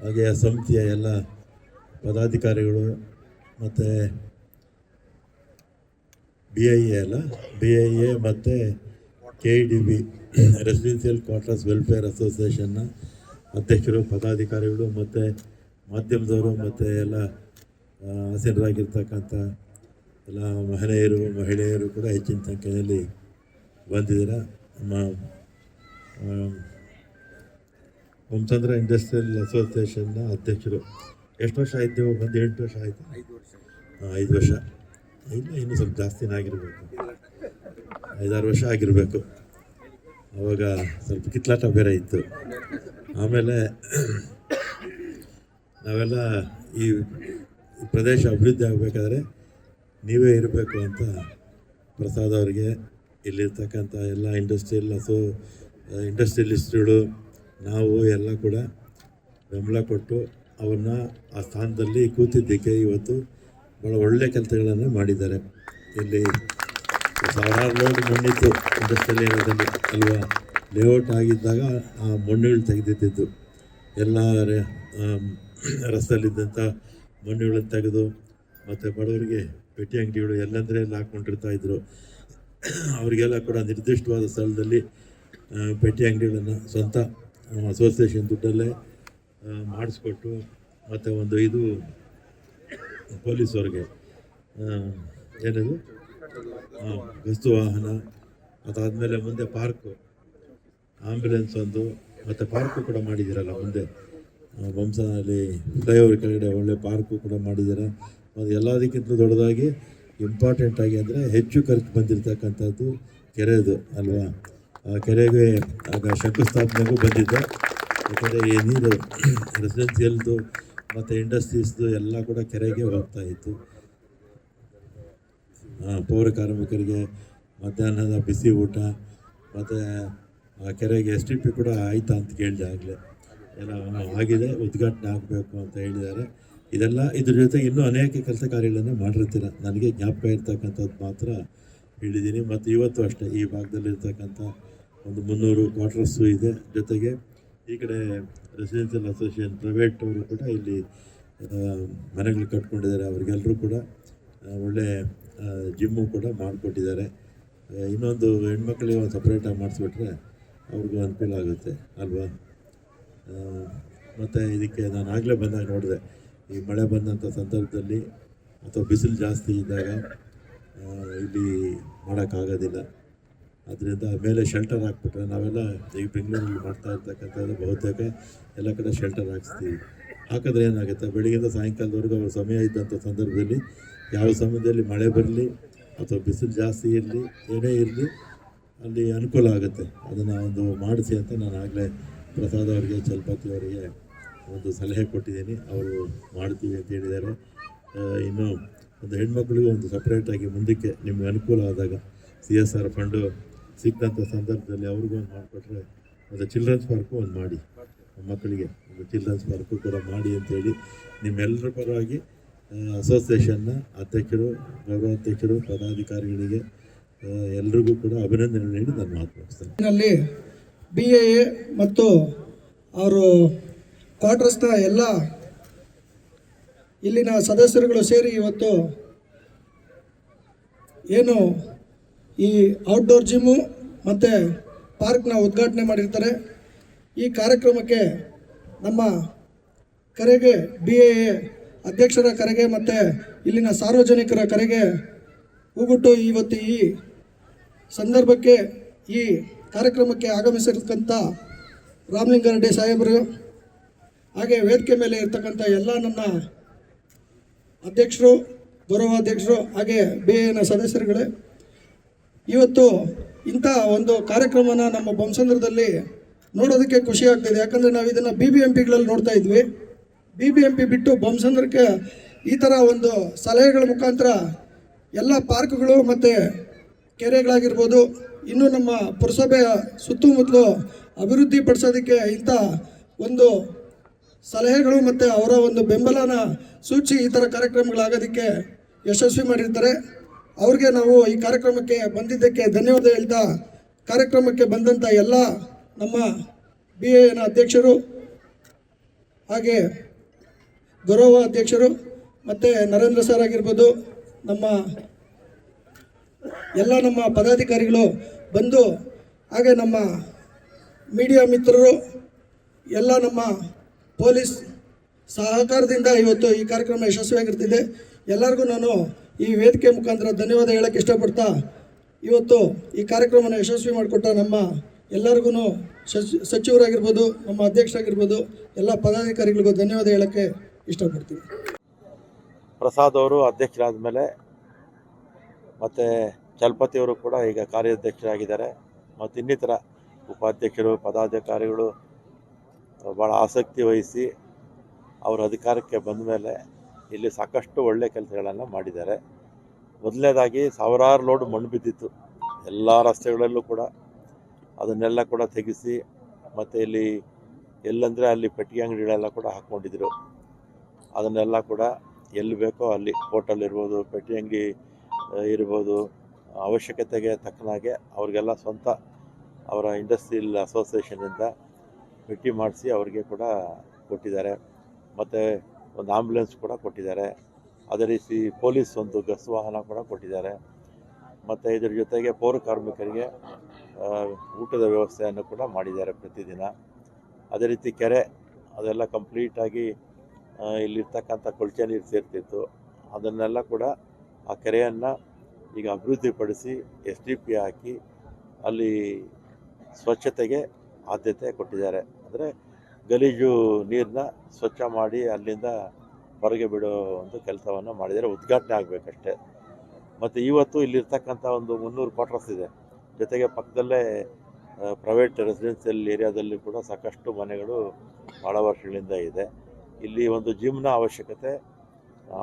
ಹಾಗೆ ಸಮಿತಿಯ ಎಲ್ಲ ಪದಾಧಿಕಾರಿಗಳು ಮತ್ತು ಬಿ ಐ ಎ ಅಲ್ಲ? ಬಿ ಐ ಎ ಮತ್ತು K E D B residential quarters welfare ಅಸೋಸಿಯೇಷನ್ನ ಅಧ್ಯಕ್ಷರು, ಪದಾಧಿಕಾರಿಗಳು ಮತ್ತು ಮಾಧ್ಯಮದವರು ಮತ್ತು ಎಲ್ಲ ಹಸಿರಾಗಿರ್ತಕ್ಕಂಥ ಎಲ್ಲ ಮಹಿಳೆಯರು ಮಹಿಳೆಯರು ಕೂಡ ಹೆಚ್ಚಿನ ಸಂಖ್ಯೆಯಲ್ಲಿ ಬಂದಿದ್ದೀರ? ನಮ್ಮ ಹೊಮಚಂದ್ರ ಇಂಡಸ್ಟ್ರಿಯಲ್ ಅಸೋಸಿಯೇಷನ್ನ ಅಧ್ಯಕ್ಷರು. ಎಷ್ಟು ವರ್ಷ ಆಯ್ತು ನೀವು ಬಂದು? ಎಂಟು ವರ್ಷ ಆಯಿತು? ಐದು ವರ್ಷ. ಇಲ್ಲ ಇನ್ನೂ ಸ್ವಲ್ಪ ಜಾಸ್ತಿನೇ ಆಗಿರಬೇಕು. ಐದಾರು ವರ್ಷ ಆಗಿರಬೇಕು. ಅವಾಗ ಸ್ವಲ್ಪ ಕಿತ್ಲಾಟ ಬೇರೆ ಇತ್ತು. ಆಮೇಲೆ ನಾವೆಲ್ಲ ಈ ಈ ಪ್ರದೇಶ ಅಭಿವೃದ್ಧಿ ಆಗಬೇಕಾದ್ರೆ ನೀವೇ ಇರಬೇಕು ಅಂತ ಪ್ರಸಾದ್ ಅವರಿಗೆ. ಇಲ್ಲಿರ್ತಕ್ಕಂಥ ಎಲ್ಲ ಇಂಡಸ್ಟ್ರಿಯಲ್ ಅಸೋ ಇಂಡಸ್ಟ್ರಿಯಲಿಸ್ಟ್ಗಳು, ನಾವು ಎಲ್ಲ ಕೂಡ ಬೆಂಬಲ ಕೊಟ್ಟು ಅವನ್ನ ಆ ಸ್ಥಾನದಲ್ಲಿ ಕೂತಿದ್ದಕ್ಕೆ ಇವತ್ತು ಭಾಳ ಒಳ್ಳೆಯ ಕೆಲಸಗಳನ್ನು ಮಾಡಿದ್ದಾರೆ. ಇಲ್ಲಿ ಸಾವಿರಾರು ಲೋಡ್ ಮಣ್ಣಿತ್ತು ಇಂಡಸ್ಟ್ರಿಯಲ್ ಏರಿಯಾದಲ್ಲಿ ಅಲ್ವಾ? ಲೇಔಟ್ ಆಗಿದ್ದಾಗ ಆ ಮಣ್ಣುಗಳು ತೆಗೆದಿದ್ದಿದ್ದು. ಎಲ್ಲ ರಸ್ತೆಯಲ್ಲಿದ್ದಂಥ ಮಣ್ಣುಗಳನ್ನು ತೆಗೆದು ಮತ್ತು ಬಡವರಿಗೆ ಪೆಟ್ಟಿ ಅಂಗಡಿಗಳು ಎಲ್ಲಂದರೆ ಎಲ್ಲ ಹಾಕ್ಕೊಂಡಿರ್ತಾ ಇದ್ರು. ಅವರಿಗೆಲ್ಲ ಕೂಡ ನಿರ್ದಿಷ್ಟವಾದ ಸ್ಥಳದಲ್ಲಿ ಪೆಟ್ಟಿ ಅಂಗಡಿಗಳನ್ನು ಸ್ವಂತ ಅಸೋಸಿಯೇಷನ್ ದುಡ್ಡಲ್ಲೇ ಮಾಡಿಸ್ಕೊಟ್ಟು ಮತ್ತು ಒಂದು ಇದು ಪೊಲೀಸವ್ರಿಗೆ ಏನದು? ಗಸ್ತು ವಾಹನ, ಅದಾದಮೇಲೆ ಮುಂದೆ ಪಾರ್ಕು. ಆಂಬ್ಯುಲೆನ್ಸ್ ಒಂದು, ಮತ್ತು ಪಾರ್ಕು ಕೂಡ ಮಾಡಿದ್ದೀರಲ್ಲ ಮುಂದೆ. ಬಂಸನಲ್ಲಿ ಫ್ಲೈಓವರ್ ಕೆಳಗಡೆ ಒಳ್ಳೆ ಪಾರ್ಕು ಕೂಡ ಮಾಡಿದ್ದೀರ? ಅದು ಎಲ್ಲದಕ್ಕಿಂತ ದೊಡ್ಡದಾಗಿ ಇಂಪಾರ್ಟೆಂಟ್ ಆಗಿ ಅಂದರೆ ಹೆಚ್ಚು ಖರ್ಚು ಬಂದಿರತಕ್ಕಂಥದ್ದು ಕೆರೆದು ಅಲ್ವಾ? ಆ ಕೆರೆಗೆ ಆಗ ಶಂಕುಸ್ಥಾಪನೆಗೂ ಬಂದಿದ್ದೆ. ಯಾಕಂದರೆ ಈ ನೀರು ರೆಸಿಡೆನ್ಸಿಯಲ್ದು ಮತ್ತು ಇಂಡಸ್ಟ್ರೀಸ್ದು ಎಲ್ಲ ಕೂಡ ಕೆರೆಗೆ ಹೋಗ್ತಾ ಇತ್ತು. ಪೌರ ಕಾರ್ಮಿಕರಿಗೆ ಮಧ್ಯಾಹ್ನದ ಬಿಸಿ ಊಟ, ಮತ್ತು ಕೆರೆಗೆ ಎಸ್ ಟಿ ಪಿ ಕೂಡ ಆಯ್ತಾ ಅಂತ ಕೇಳಿದೆ ಆಗಲೇ. ಎಲ್ಲ ಆಗಿದೆ, ಉದ್ಘಾಟನೆ ಆಗಬೇಕು ಅಂತ ಹೇಳಿದ್ದಾರೆ. ಇದೆಲ್ಲ, ಇದ್ರ ಜೊತೆಗೆ ಇನ್ನೂ ಅನೇಕ ಕೆಲಸ ಕಾರ್ಯಗಳನ್ನು ಮಾಡಿರ್ತೀರ. ನನಗೆ ಜ್ಞಾಪಕ ಇರ್ತಕ್ಕಂಥದ್ದು ಮಾತ್ರ ಹೇಳಿದ್ದೀನಿ. ಮತ್ತು ಇವತ್ತು ಅಷ್ಟೇ, ಈ ಭಾಗದಲ್ಲಿರ್ತಕ್ಕಂಥ ಒಂದು ಮುನ್ನೂರು ಕ್ವಾರ್ಟರ್ಸು ಇದೆ. ಜೊತೆಗೆ ಈ ಕಡೆ ರೆಸಿಡೆನ್ಷಿಯಲ್ ಅಸೋಸಿಯೇಷನ್ ಪ್ರೈವೇಟ್ ಅವರು ಕೂಡ ಇಲ್ಲಿ ಮನೆಗಳು ಕಟ್ಕೊಂಡಿದ್ದಾರೆ. ಅವ್ರಿಗೆಲ್ಲರೂ ಕೂಡ ಒಳ್ಳೆ ಜಿಮ್ಮು ಕೂಡ ಮಾಡಿಕೊಟ್ಟಿದ್ದಾರೆ. ಇನ್ನೊಂದು ಹೆಣ್ಮಕ್ಳಿಗೆ ಒಂದು ಸಪ್ರೇಟಾಗಿ ಮಾಡಿಸ್ಬಿಟ್ರೆ ಅವ್ರಿಗೂ ಅನುಕೂಲ ಆಗುತ್ತೆ ಅಲ್ವಾ? ಮತ್ತು ಇದಕ್ಕೆ ನಾನು ಆಗಲೇ ಬಂದಾಗ ನೋಡಿದೆ, ಈ ಮಳೆ ಬಂದಂಥ ಸಂದರ್ಭದಲ್ಲಿ ಅಥವಾ ಬಿಸಿಲು ಜಾಸ್ತಿ ಇದ್ದಾಗ ಇಲ್ಲಿ ಮಾಡೋಕ್ಕಾಗೋದಿಲ್ಲ. ಅದರಿಂದ ಮೇಲೆ ಶೆಲ್ಟರ್ ಹಾಕ್ಬಿಟ್ರೆ ನಾವೆಲ್ಲ ಈ ಬೆಂಗಳೂರಲ್ಲಿ ಮಾಡ್ತಾ ಇರ್ತಕ್ಕಂಥದ್ದು ಬಹುತೇಕ ಎಲ್ಲ ಕಡೆ ಶೆಲ್ಟರ್ ಹಾಕಿಸ್ತೀವಿ. ಹಾಕಿದ್ರೆ ಏನಾಗುತ್ತೆ? ಬೆಳಿಗ್ಗೆಯಿಂದ ಸಾಯಂಕಾಲದವರೆಗೂ ಅವ್ರ ಸಮಯ ಇದ್ದಂಥ ಸಂದರ್ಭದಲ್ಲಿ ಯಾವ ಸಮಯದಲ್ಲಿ ಮಳೆ ಬರಲಿ ಅಥವಾ ಬಿಸಿಲು ಜಾಸ್ತಿ ಇರಲಿ, ಏನೇ ಇರಲಿ, ಅಲ್ಲಿ ಅನುಕೂಲ ಆಗುತ್ತೆ. ಅದನ್ನು ಒಂದು ಮಾಡಿಸಿ ಅಂತ ನಾನು ಆಗಲೇ ಪ್ರಸಾದ್ ಅವರಿಗೆ, ಚಲಪತಿ ಅವರಿಗೆ ಒಂದು ಸಲಹೆ ಕೊಟ್ಟಿದ್ದೀನಿ. ಅವರು ಮಾಡ್ತೀವಿ ಅಂತ ಹೇಳಿದ್ದಾರೆ. ಇನ್ನು ಒಂದು ಹೆಣ್ಮಕ್ಳಿಗೂ ಒಂದು ಸಪ್ರೇಟಾಗಿ ಮುಂದಕ್ಕೆ ನಿಮಗೆ ಅನುಕೂಲ ಆದಾಗ ಸಿ ಎಸ್ ಆರ್ ಫಂಡು ಸಿಕ್ಕಂಥ ಸಂದರ್ಭದಲ್ಲಿ ಅವ್ರಿಗೂ ಒಂದು ಮಾಡಿಕೊಟ್ರೆ ಒಂದು ಚಿಲ್ಡ್ರನ್ಸ್ ಪಾರ್ಕು ಒಂದು ಮಾಡಿ, ಮಕ್ಕಳಿಗೆ ಒಂದು ಚಿಲ್ಡ್ರನ್ಸ್ ಪಾರ್ಕು ಕೂಡ ಮಾಡಿ ಅಂತೇಳಿ ನಿಮ್ಮೆಲ್ಲರ ಪರವಾಗಿ ಅಸೋಸಿಯೇಷನ್ನ ಅಧ್ಯಕ್ಷರು ಗೌರವಾಧ್ಯಕ್ಷರು ಪದಾಧಿಕಾರಿಗಳಿಗೆ ಎಲ್ರಿಗೂ ಕೂಡ ಅಭಿನಂದನೆ ನೀಡಿ ನಾನು ಮಾತು ಮುಗಿಸ್ತೇನೆ ನಲ್ಲಿ ಬಿ ಎ ಮತ್ತು ಅವರು ಕ್ವಾರ್ಟರ್ಸ್ನ ಎಲ್ಲ ಇಲ್ಲಿನ ಸದಸ್ಯರುಗಳು ಸೇರಿ ಇವತ್ತು ಏನು ಈ ಔಟ್ಡೋರ್ ಜಿಮ್ಮು ಮತ್ತು ಪಾರ್ಕ್ನ ಉದ್ಘಾಟನೆ ಮಾಡಿರ್ತಾರೆ. ಈ ಕಾರ್ಯಕ್ರಮಕ್ಕೆ ನಮ್ಮ ಕರೆಗೆ ಬಿ ಎ ಅಧ್ಯಕ್ಷರ ಕರೆಗೆ ಮತ್ತು ಇಲ್ಲಿನ ಸಾರ್ವಜನಿಕರ ಕರೆಗೆ ಹೂಗುಟ್ಟು ಇವತ್ತು ಈ ಸಂದರ್ಭಕ್ಕೆ ಈ ಕಾರ್ಯಕ್ರಮಕ್ಕೆ ಆಗಮಿಸಿರ್ತಕ್ಕಂಥ ರಾಮಲಿಂಗಾರೆಡ್ಡಿ ಸಾಹೇಬರು, ಹಾಗೆ ವೇದಿಕೆ ಮೇಲೆ ಇರ್ತಕ್ಕಂಥ ಎಲ್ಲ ನನ್ನ ಅಧ್ಯಕ್ಷರು, ಗೌರವಾಧ್ಯಕ್ಷರು, ಹಾಗೆ ಬಿ ಎನ ಸದಸ್ಯರುಗಳೇ ಇವತ್ತು ಇಂಥ ಒಂದು ಕಾರ್ಯಕ್ರಮನ ನಮ್ಮ ಬೊಮ್ಮಸಂದ್ರದಲ್ಲಿ ನೋಡೋದಕ್ಕೆ ಖುಷಿ ಆಗ್ತಿದೆ. ಯಾಕಂದರೆ ನಾವು ಇದನ್ನು ಬಿ ಬಿ ಎಂ ಪಿಗಳಲ್ಲಿ ನೋಡ್ತಾ ಇದ್ವಿ. ಬಿ ಬಿ ಎಂ ಪಿ ಬಿಟ್ಟು ಬೊಮ್ಮಸಂದ್ರಕ್ಕೆ ಈ ಥರ ಒಂದು ಸಲಹೆಗಳ ಮುಖಾಂತರ ಎಲ್ಲ ಪಾರ್ಕ್ಗಳು ಮತ್ತು ಕೆರೆಗಳಾಗಿರ್ಬೋದು, ಇನ್ನು ನಮ್ಮ ಪುರಸಭೆಯ ಸುತ್ತಮುತ್ತಲು ಅಭಿವೃದ್ಧಿ ಪಡಿಸೋದಕ್ಕೆ ಇಂಥ ಒಂದು ಸಲಹೆಗಳು ಮತ್ತು ಅವರ ಒಂದು ಬೆಂಬಲನ ಸೂಚಿ ಈ ಥರ ಕಾರ್ಯಕ್ರಮಗಳಾಗೋದಕ್ಕೆ ಯಶಸ್ವಿ ಮಾಡಿರ್ತಾರೆ. ಅವ್ರಿಗೆ ನಾವು ಈ ಕಾರ್ಯಕ್ರಮಕ್ಕೆ ಬಂದಿದ್ದಕ್ಕೆ ಧನ್ಯವಾದ ಹೇಳ್ತಾ ಕಾರ್ಯಕ್ರಮಕ್ಕೆ ಬಂದಂಥ ಎಲ್ಲ ನಮ್ಮ ಬಿ ಎನ ಅಧ್ಯಕ್ಷರು ಹಾಗೆ ಗೌರವ ಅಧ್ಯಕ್ಷರು ಮತ್ತು ನರೇಂದ್ರ ಸರ್ ಆಗಿರ್ಬೋದು ನಮ್ಮ ಎಲ್ಲ ನಮ್ಮ ಪದಾಧಿಕಾರಿಗಳು ಬಂದು ಹಾಗೆ ನಮ್ಮ ಮೀಡಿಯಾ ಮಿತ್ರರು, ಎಲ್ಲ ನಮ್ಮ ಪೊಲೀಸ್ ಸಹಕಾರದಿಂದ ಇವತ್ತು ಈ ಕಾರ್ಯಕ್ರಮ ಯಶಸ್ವಿಯಾಗಿರ್ತಿದೆ. ಎಲ್ಲರಿಗೂ ನಾನು ಈ ವೇದಿಕೆ ಮುಖಾಂತರ ಧನ್ಯವಾದ ಹೇಳಕ್ಕೆ ಇಷ್ಟಪಡ್ತಾ ಇವತ್ತು ಈ ಕಾರ್ಯಕ್ರಮನ ಯಶಸ್ವಿ ಮಾಡಿಕೊಟ್ಟ ನಮ್ಮ ಎಲ್ಲರಿಗೂ ಸಚಿವರಾಗಿರ್ಬೋದು, ನಮ್ಮ ಅಧ್ಯಕ್ಷರಾಗಿರ್ಬೋದು, ಎಲ್ಲ ಪದಾಧಿಕಾರಿಗಳಿಗೂ ಧನ್ಯವಾದ ಹೇಳಕ್ಕೆ ಇಷ್ಟಪಡ್ತೀನಿ. ಪ್ರಸಾದ್ ಅವರು ಅಧ್ಯಕ್ಷರಾದ ಮೇಲೆ ಮತ್ತು ಚಲಪತಿಯವರು ಕೂಡ ಈಗ ಕಾರ್ಯಾಧ್ಯಕ್ಷರಾಗಿದ್ದಾರೆ. ಮತ್ತು ಇನ್ನಿತರ ಉಪಾಧ್ಯಕ್ಷರು, ಪದಾಧಿಕಾರಿಗಳು ಭಾಳ ಆಸಕ್ತಿ ವಹಿಸಿ ಅವರ ಅಧಿಕಾರಕ್ಕೆ ಬಂದ ಮೇಲೆ ಇಲ್ಲಿ ಸಾಕಷ್ಟು ಒಳ್ಳೆಯ ಕೆಲಸಗಳನ್ನು ಮಾಡಿದ್ದಾರೆ. ಮೊದಲನೇದಾಗಿ ಸಾವಿರಾರು ಲೋಡ್ ಮಣ್ಣು ಬಿದ್ದಿತ್ತು. ಎಲ್ಲ ರಸ್ತೆಗಳಲ್ಲೂ ಕೂಡ ಅದನ್ನೆಲ್ಲ ಕೂಡ ತೆಗೆಸಿ ಮತ್ತು ಇಲ್ಲಿ ಎಲ್ಲಂದರೆ ಅಲ್ಲಿ ಪೆಟ್ಟಿಗೆ ಅಂಗಡಿಗಳೆಲ್ಲ ಕೂಡ ಹಾಕ್ಕೊಂಡಿದ್ರು. ಅದನ್ನೆಲ್ಲ ಕೂಡ ಎಲ್ಲಿ ಬೇಕೋ ಅಲ್ಲಿ ಹೋಟೆಲ್ ಇರ್ಬೋದು ಪೆಟ್ಟಿ ಅಂಗಡಿ ಇರ್ಬೋದು, ಅವಶ್ಯಕತೆಗೆ ತಕ್ಕನಾಗೆ ಅವ್ರಿಗೆಲ್ಲ ಸ್ವಂತ ಅವರ ಇಂಡಸ್ಟ್ರಿಯಲ್ ಅಸೋಸಿಯೇಷನಿಂದ ಭೇಟಿ ಮಾಡಿಸಿ ಅವರಿಗೆ ಕೂಡ ಕೊಟ್ಟಿದ್ದಾರೆ. ಮತ್ತು ಒಂದು ಆಂಬ್ಯುಲೆನ್ಸ್ ಕೂಡ ಕೊಟ್ಟಿದ್ದಾರೆ. ಅದೇ ರೀತಿ ಪೊಲೀಸ್ ಒಂದು ಗಸ್ ವಾಹನ ಕೂಡ ಕೊಟ್ಟಿದ್ದಾರೆ. ಮತ್ತು ಇದರ ಜೊತೆಗೆ ಪೌರ ಕಾರ್ಮಿಕರಿಗೆ ಊಟದ ವ್ಯವಸ್ಥೆಯನ್ನು ಕೂಡ ಮಾಡಿದ್ದಾರೆ ಪ್ರತಿದಿನ. ಅದೇ ರೀತಿ ಕೆರೆ, ಅದೆಲ್ಲ ಕಂಪ್ಲೀಟಾಗಿ ಇಲ್ಲಿರ್ತಕ್ಕಂಥ ಕೊಳಚೆ ನೀರು ಸೇರ್ತಿತ್ತು. ಅದನ್ನೆಲ್ಲ ಕೂಡ ಆ ಕೆರೆಯನ್ನು ಈಗ ಅಭಿವೃದ್ಧಿಪಡಿಸಿ ಎಸ್ ಡಿ ಪಿ ಹಾಕಿ ಅಲ್ಲಿ ಸ್ವಚ್ಛತೆಗೆ ಆದ್ಯತೆ ಕೊಟ್ಟಿದ್ದಾರೆ. ಅಂದರೆ ಗಲೀಜು ನೀರನ್ನ ಸ್ವಚ್ಛ ಮಾಡಿ ಅಲ್ಲಿಂದ ಹೊರಗೆ ಬಿಡೋ ಒಂದು ಕೆಲಸವನ್ನು ಮಾಡಿದರೆ ಉದ್ಘಾಟನೆ ಆಗಬೇಕಷ್ಟೆ. ಮತ್ತು ಇವತ್ತು ಇಲ್ಲಿರ್ತಕ್ಕಂಥ ಒಂದು ಮುನ್ನೂರು ಕ್ವಾರ್ಟರ್ಸ್ ಇದೆ. ಜೊತೆಗೆ ಪಕ್ಕದಲ್ಲೇ ಪ್ರೈವೇಟ್ ರೆಸಿಡೆನ್ಷಿಯಲ್ ಏರಿಯಾದಲ್ಲಿ ಕೂಡ ಸಾಕಷ್ಟು ಮನೆಗಳು ಭಾಳ ವರ್ಷಗಳಿಂದ ಇದೆ. ಇಲ್ಲಿ ಒಂದು ಜಿಮ್ನ ಅವಶ್ಯಕತೆ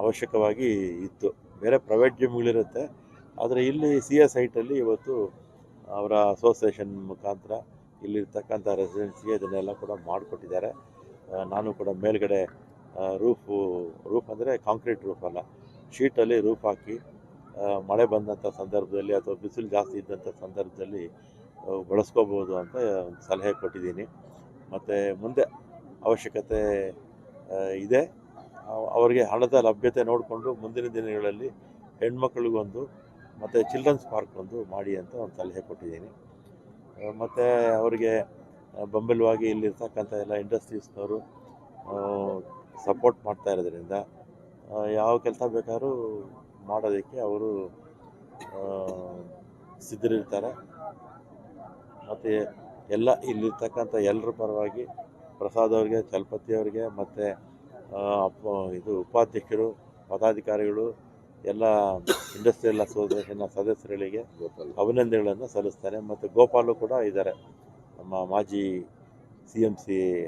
ಅವಶ್ಯಕವಾಗಿ ಇತ್ತು. ಬೇರೆ ಪ್ರೈವೇಟ್ ಜಿಮ್ಗಳಿರುತ್ತೆ ಆದರೆ ಇಲ್ಲಿ ಸಿ ಎಸ್ ಐಟಲ್ಲಿ ಇವತ್ತು ಅವರ ಅಸೋಸಿಯೇಷನ್ ಮುಖಾಂತರ ಇಲ್ಲಿರ್ತಕ್ಕಂಥ ರೆಸಿಡೆನ್ಸಿಗೆ ಇದನ್ನೆಲ್ಲ ಕೂಡ ಮಾಡಿಕೊಟ್ಟಿದ್ದಾರೆ. ನಾನು ಕೂಡ ಮೇಲ್ಗಡೆ ರೂಫು ರೂಫ್ ಅಂದರೆ ಕಾಂಕ್ರೀಟ್ ರೂಫ್ ಅಲ್ಲ. ಶೀಟಲ್ಲಿ ರೂಫ್ ಹಾಕಿ ಮಳೆ ಬಂದಂಥ ಸಂದರ್ಭದಲ್ಲಿ ಅಥವಾ ಬಿಸಿಲು ಜಾಸ್ತಿ ಇದ್ದಂಥ ಸಂದರ್ಭದಲ್ಲಿ ಬಳಸ್ಕೋಬೋದು ಅಂತ ಸಲಹೆ ಕೊಟ್ಟಿದ್ದೀನಿ. ಮತ್ತು ಮುಂದೆ ಅವಶ್ಯಕತೆ ಇದೆ. ಅವರಿಗೆ ಹಣದ ಲಭ್ಯತೆ ನೋಡಿಕೊಂಡು ಮುಂದಿನ ದಿನಗಳಲ್ಲಿ ಹೆಣ್ಮಕ್ಳಿಗೊಂದು ಮತ್ತು ಚಿಲ್ಡ್ರನ್ಸ್ ಪಾರ್ಕ್ ಒಂದು ಮಾಡಿ ಅಂತ ಒಂದು ಸಲಹೆ ಕೊಟ್ಟಿದ್ದೀನಿ. ಮತ್ತು ಅವರಿಗೆ ಬೆಂಬಲವಾಗಿ ಇಲ್ಲಿರ್ತಕ್ಕಂಥ ಎಲ್ಲ ಇಂಡಸ್ಟ್ರೀಸ್ನವರು ಸಪೋರ್ಟ್ ಮಾಡ್ತಾ ಇರೋದ್ರಿಂದ ಯಾವ ಕೆಲಸ ಬೇಕಾದ್ರೂ ಮಾಡೋದಕ್ಕೆ ಅವರು ಸಿದ್ಧರಿರ್ತಾರೆ. ಮತ್ತು ಎಲ್ಲ ಇಲ್ಲಿರ್ತಕ್ಕಂಥ ಎಲ್ಲರ ಪರವಾಗಿ ಪ್ರಸಾದ್ ಅವರಿಗೆ, ಚಲಪತಿ ಅವರಿಗೆ, ಮತ್ತು ಇದು ಉಪಾಧ್ಯಕ್ಷರು, ಪದಾಧಿಕಾರಿಗಳು ಎಲ್ಲ ಇಂಡಸ್ಟ್ರಿಯಲ್ ಅಸೋಸಿಯೇಷನ್ನ ಸದಸ್ಯರುಗಳಿಗೆ ಅಭಿನಂದನೆಗಳನ್ನು ಸಲ್ಲಿಸ್ತಾರೆ. ಮತ್ತು ಗೋಪಾಲು ಕೂಡ ಇದ್ದಾರೆ. ನಮ್ಮ ಮಾಜಿ ಸಿ ಎಂ ಸಿ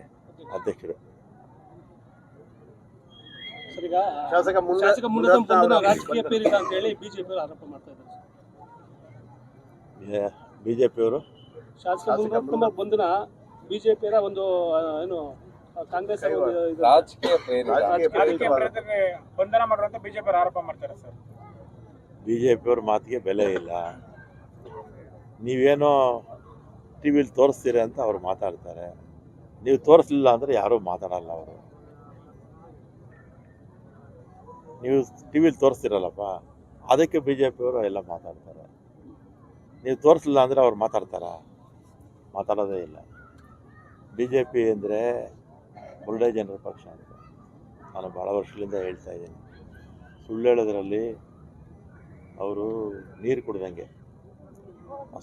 ಅಧ್ಯಕ್ಷರು. ಸರಿಗ ಶಾಸಕ ಮುನ್ನ- ಶಾಸಕ ಮುನ್ನದ ಮುನ್ನತ ಬಂಧನ ಬಿಜೆಪಿಯ ಒಂದು ಏನು ಕಾಂಗ್ರೆಸ್ ಅವ್ರ ರಾಜಕೀಯ ಪ್ರೇರಿತ. ಬಂಧನ ಮಾಡುವಂತ ಬಿಜೆಪಿ ಆರೋಪ ಮಾಡ್ತಾರೆ ಸರ್. ಬಿ ಜೆ ಪಿಯವ್ರ ಮಾತಿಗೆ ಬೆಲೆ ಇಲ್ಲ. ನೀವೇನೋ ಟಿ ವಿಲಿ ತೋರಿಸ್ತೀರಿ ಅಂತ ಅವ್ರು ಮಾತಾಡ್ತಾರೆ. ನೀವು ತೋರಿಸ್ಲಿಲ್ಲ ಅಂದರೆ ಯಾರೂ ಮಾತಾಡಲ್ಲ ಅವರು. ನೀವು ಟಿ ವಿಲಿ ತೋರಿಸ್ತಿರಲ್ಲಪ್ಪ. ಅದಕ್ಕೆ ಬಿ ಜೆ ಪಿಯವರು ಎಲ್ಲ ಮಾತಾಡ್ತಾರೆ. ನೀವು ತೋರಿಸ್ಲಿಲ್ಲ ಅಂದರೆ ಅವ್ರು ಮಾತಾಡ್ತಾರ? ಮಾತಾಡೋದೇ ಇಲ್ಲ. ಬಿ ಜೆ ಪಿ ಅಂದರೆ ಬುರುಡೆ ಜನರ ಪಕ್ಷ ಅಂತ ನಾನು ಭಾಳ ವರ್ಷಗಳಿಂದ ಹೇಳ್ತಾ ಇದ್ದೀನಿ. ಸುಳ್ಳು ಹೇಳೋದ್ರಲ್ಲಿ ಅವರು ನೀರು ಕುಡ್ದಂಗೆ.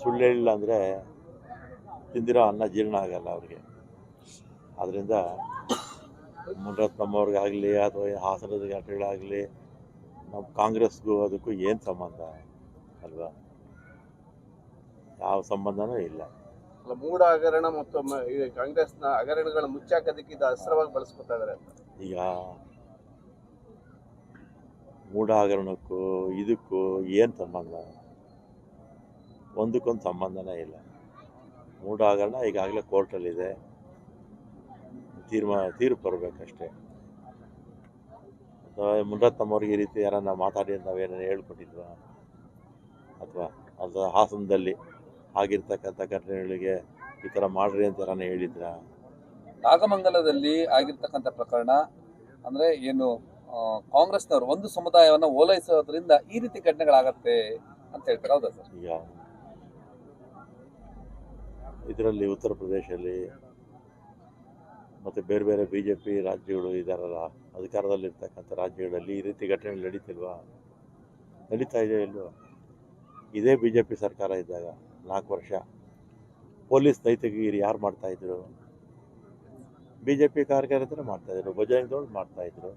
ಸುಳ್ಳು ಹೇಳಿಲ್ಲ ಅಂದರೆ ತಿಂದಿರೋ ಅನ್ನ ಜೀರ್ಣ ಆಗಲ್ಲ ಅವ್ರಿಗೆ. ಆದ್ದರಿಂದ ಮುನರತ್ನಮ್ಮವ್ರಿಗಾಗಲಿ ಅಥವಾ ಹಾಸನದ ಘಟನೆಗಳಾಗಲಿ ನಮ್ಮ ಕಾಂಗ್ರೆಸ್ಗೂ ಅದಕ್ಕೂ ಏನು ಸಂಬಂಧ ಅಲ್ವಾ? ಯಾವ ಸಂಬಂಧನೂ ಇಲ್ಲ. ಮೂಢ ಹಗರಣ ಮತ್ತು ಕಾಂಗ್ರೆಸ್ನ ಹಗರಣಗಳ ಮುಚ್ಚಾಕೋದಕ್ಕೆ ಇದು ಅಸ್ತ್ರವಾಗಿ ಬಳಸ್ಕೊತಾ ಇದಾರೆ. ಈಗ ಮೂಡ ಹಗರಣಕ್ಕೂ ಇದಕ್ಕೂ ಏನು ಸಂಬಂಧ? ಒಂದಕ್ಕೊಂದು ಸಂಬಂಧನೇ ಇಲ್ಲ. ಮೂಡ ಹಗರಣ ಈಗಾಗಲೇ ಕೋರ್ಟಲ್ಲಿದೆ. ತೀರ್ಮಾನ ತೀರ್ಪು ಬರಬೇಕಷ್ಟೇ. ಅಥವಾ ಮುನರತ್ನಮ್ಮವ್ರಿಗೆ ಈ ರೀತಿ ಯಾರನ್ನ ಮಾತಾಡಿ ಅಂತ ನಾವೇನಾರು ಹೇಳ್ಕೊಟ್ಟಿದ್ವಾ ಅಥವಾ ಅದು ಹಾಸನದಲ್ಲಿ ಆಗಿರ್ತಕ್ಕಂಥ ಘಟನೆಗಳಿಗೆ ಈ ಥರ ಮಾಡ್ರಿ ಅಂತ ನಾನು ಹೇಳಿದ್ರ? ನಾಗಮಂಗಲದಲ್ಲಿ ಆಗಿರ್ತಕ್ಕಂಥ ಪ್ರಕರಣ ಅಂದರೆ ಏನು ಕಾಂಗ್ರೆಸ್ನವರು ಒಂದು ಸಮುದಾಯವನ್ನು ಓಲೈಸೋದ್ರಿಂದ ಈ ರೀತಿ ಘಟನೆಗಳಾಗತ್ತೆ ಅಂತ ಹೇಳ್ತಾರೆ. ಹೌದಾ ಸರ್? ಈಗ ಇದರಲ್ಲಿ ಉತ್ತರ ಪ್ರದೇಶದಲ್ಲಿ ಮತ್ತು ಬೇರೆ ಬೇರೆ ಬಿ ಜೆ ಪಿ ರಾಜ್ಯಗಳು ಇದಾರಲ್ಲ ಅಧಿಕಾರದಲ್ಲಿರ್ತಕ್ಕಂಥ ರಾಜ್ಯಗಳಲ್ಲಿ ಈ ರೀತಿ ಘಟನೆಗಳು ನಡೀತಿಲ್ವಾ? ನಡೀತಾ ಇದೆ ಇಲ್ವೋ? ಇದೇ ಬಿ ಜೆ ಪಿ ಸರ್ಕಾರ ಇದ್ದಾಗ. ನಾಲ್ಕು ವರ್ಷ. ಪೊಲೀಸ್ ನೈತಿಕಗಿರಿ ಯಾರು ಮಾಡ್ತಾಯಿದ್ರು ಬಿ ಜೆ ಪಿ ಕಾರ್ಯಕರ್ತರು ಮಾಡ್ತಾಯಿದ್ರು ಮಾಡ್ತಾ ಮಾಡ್ತಾಯಿದ್ರು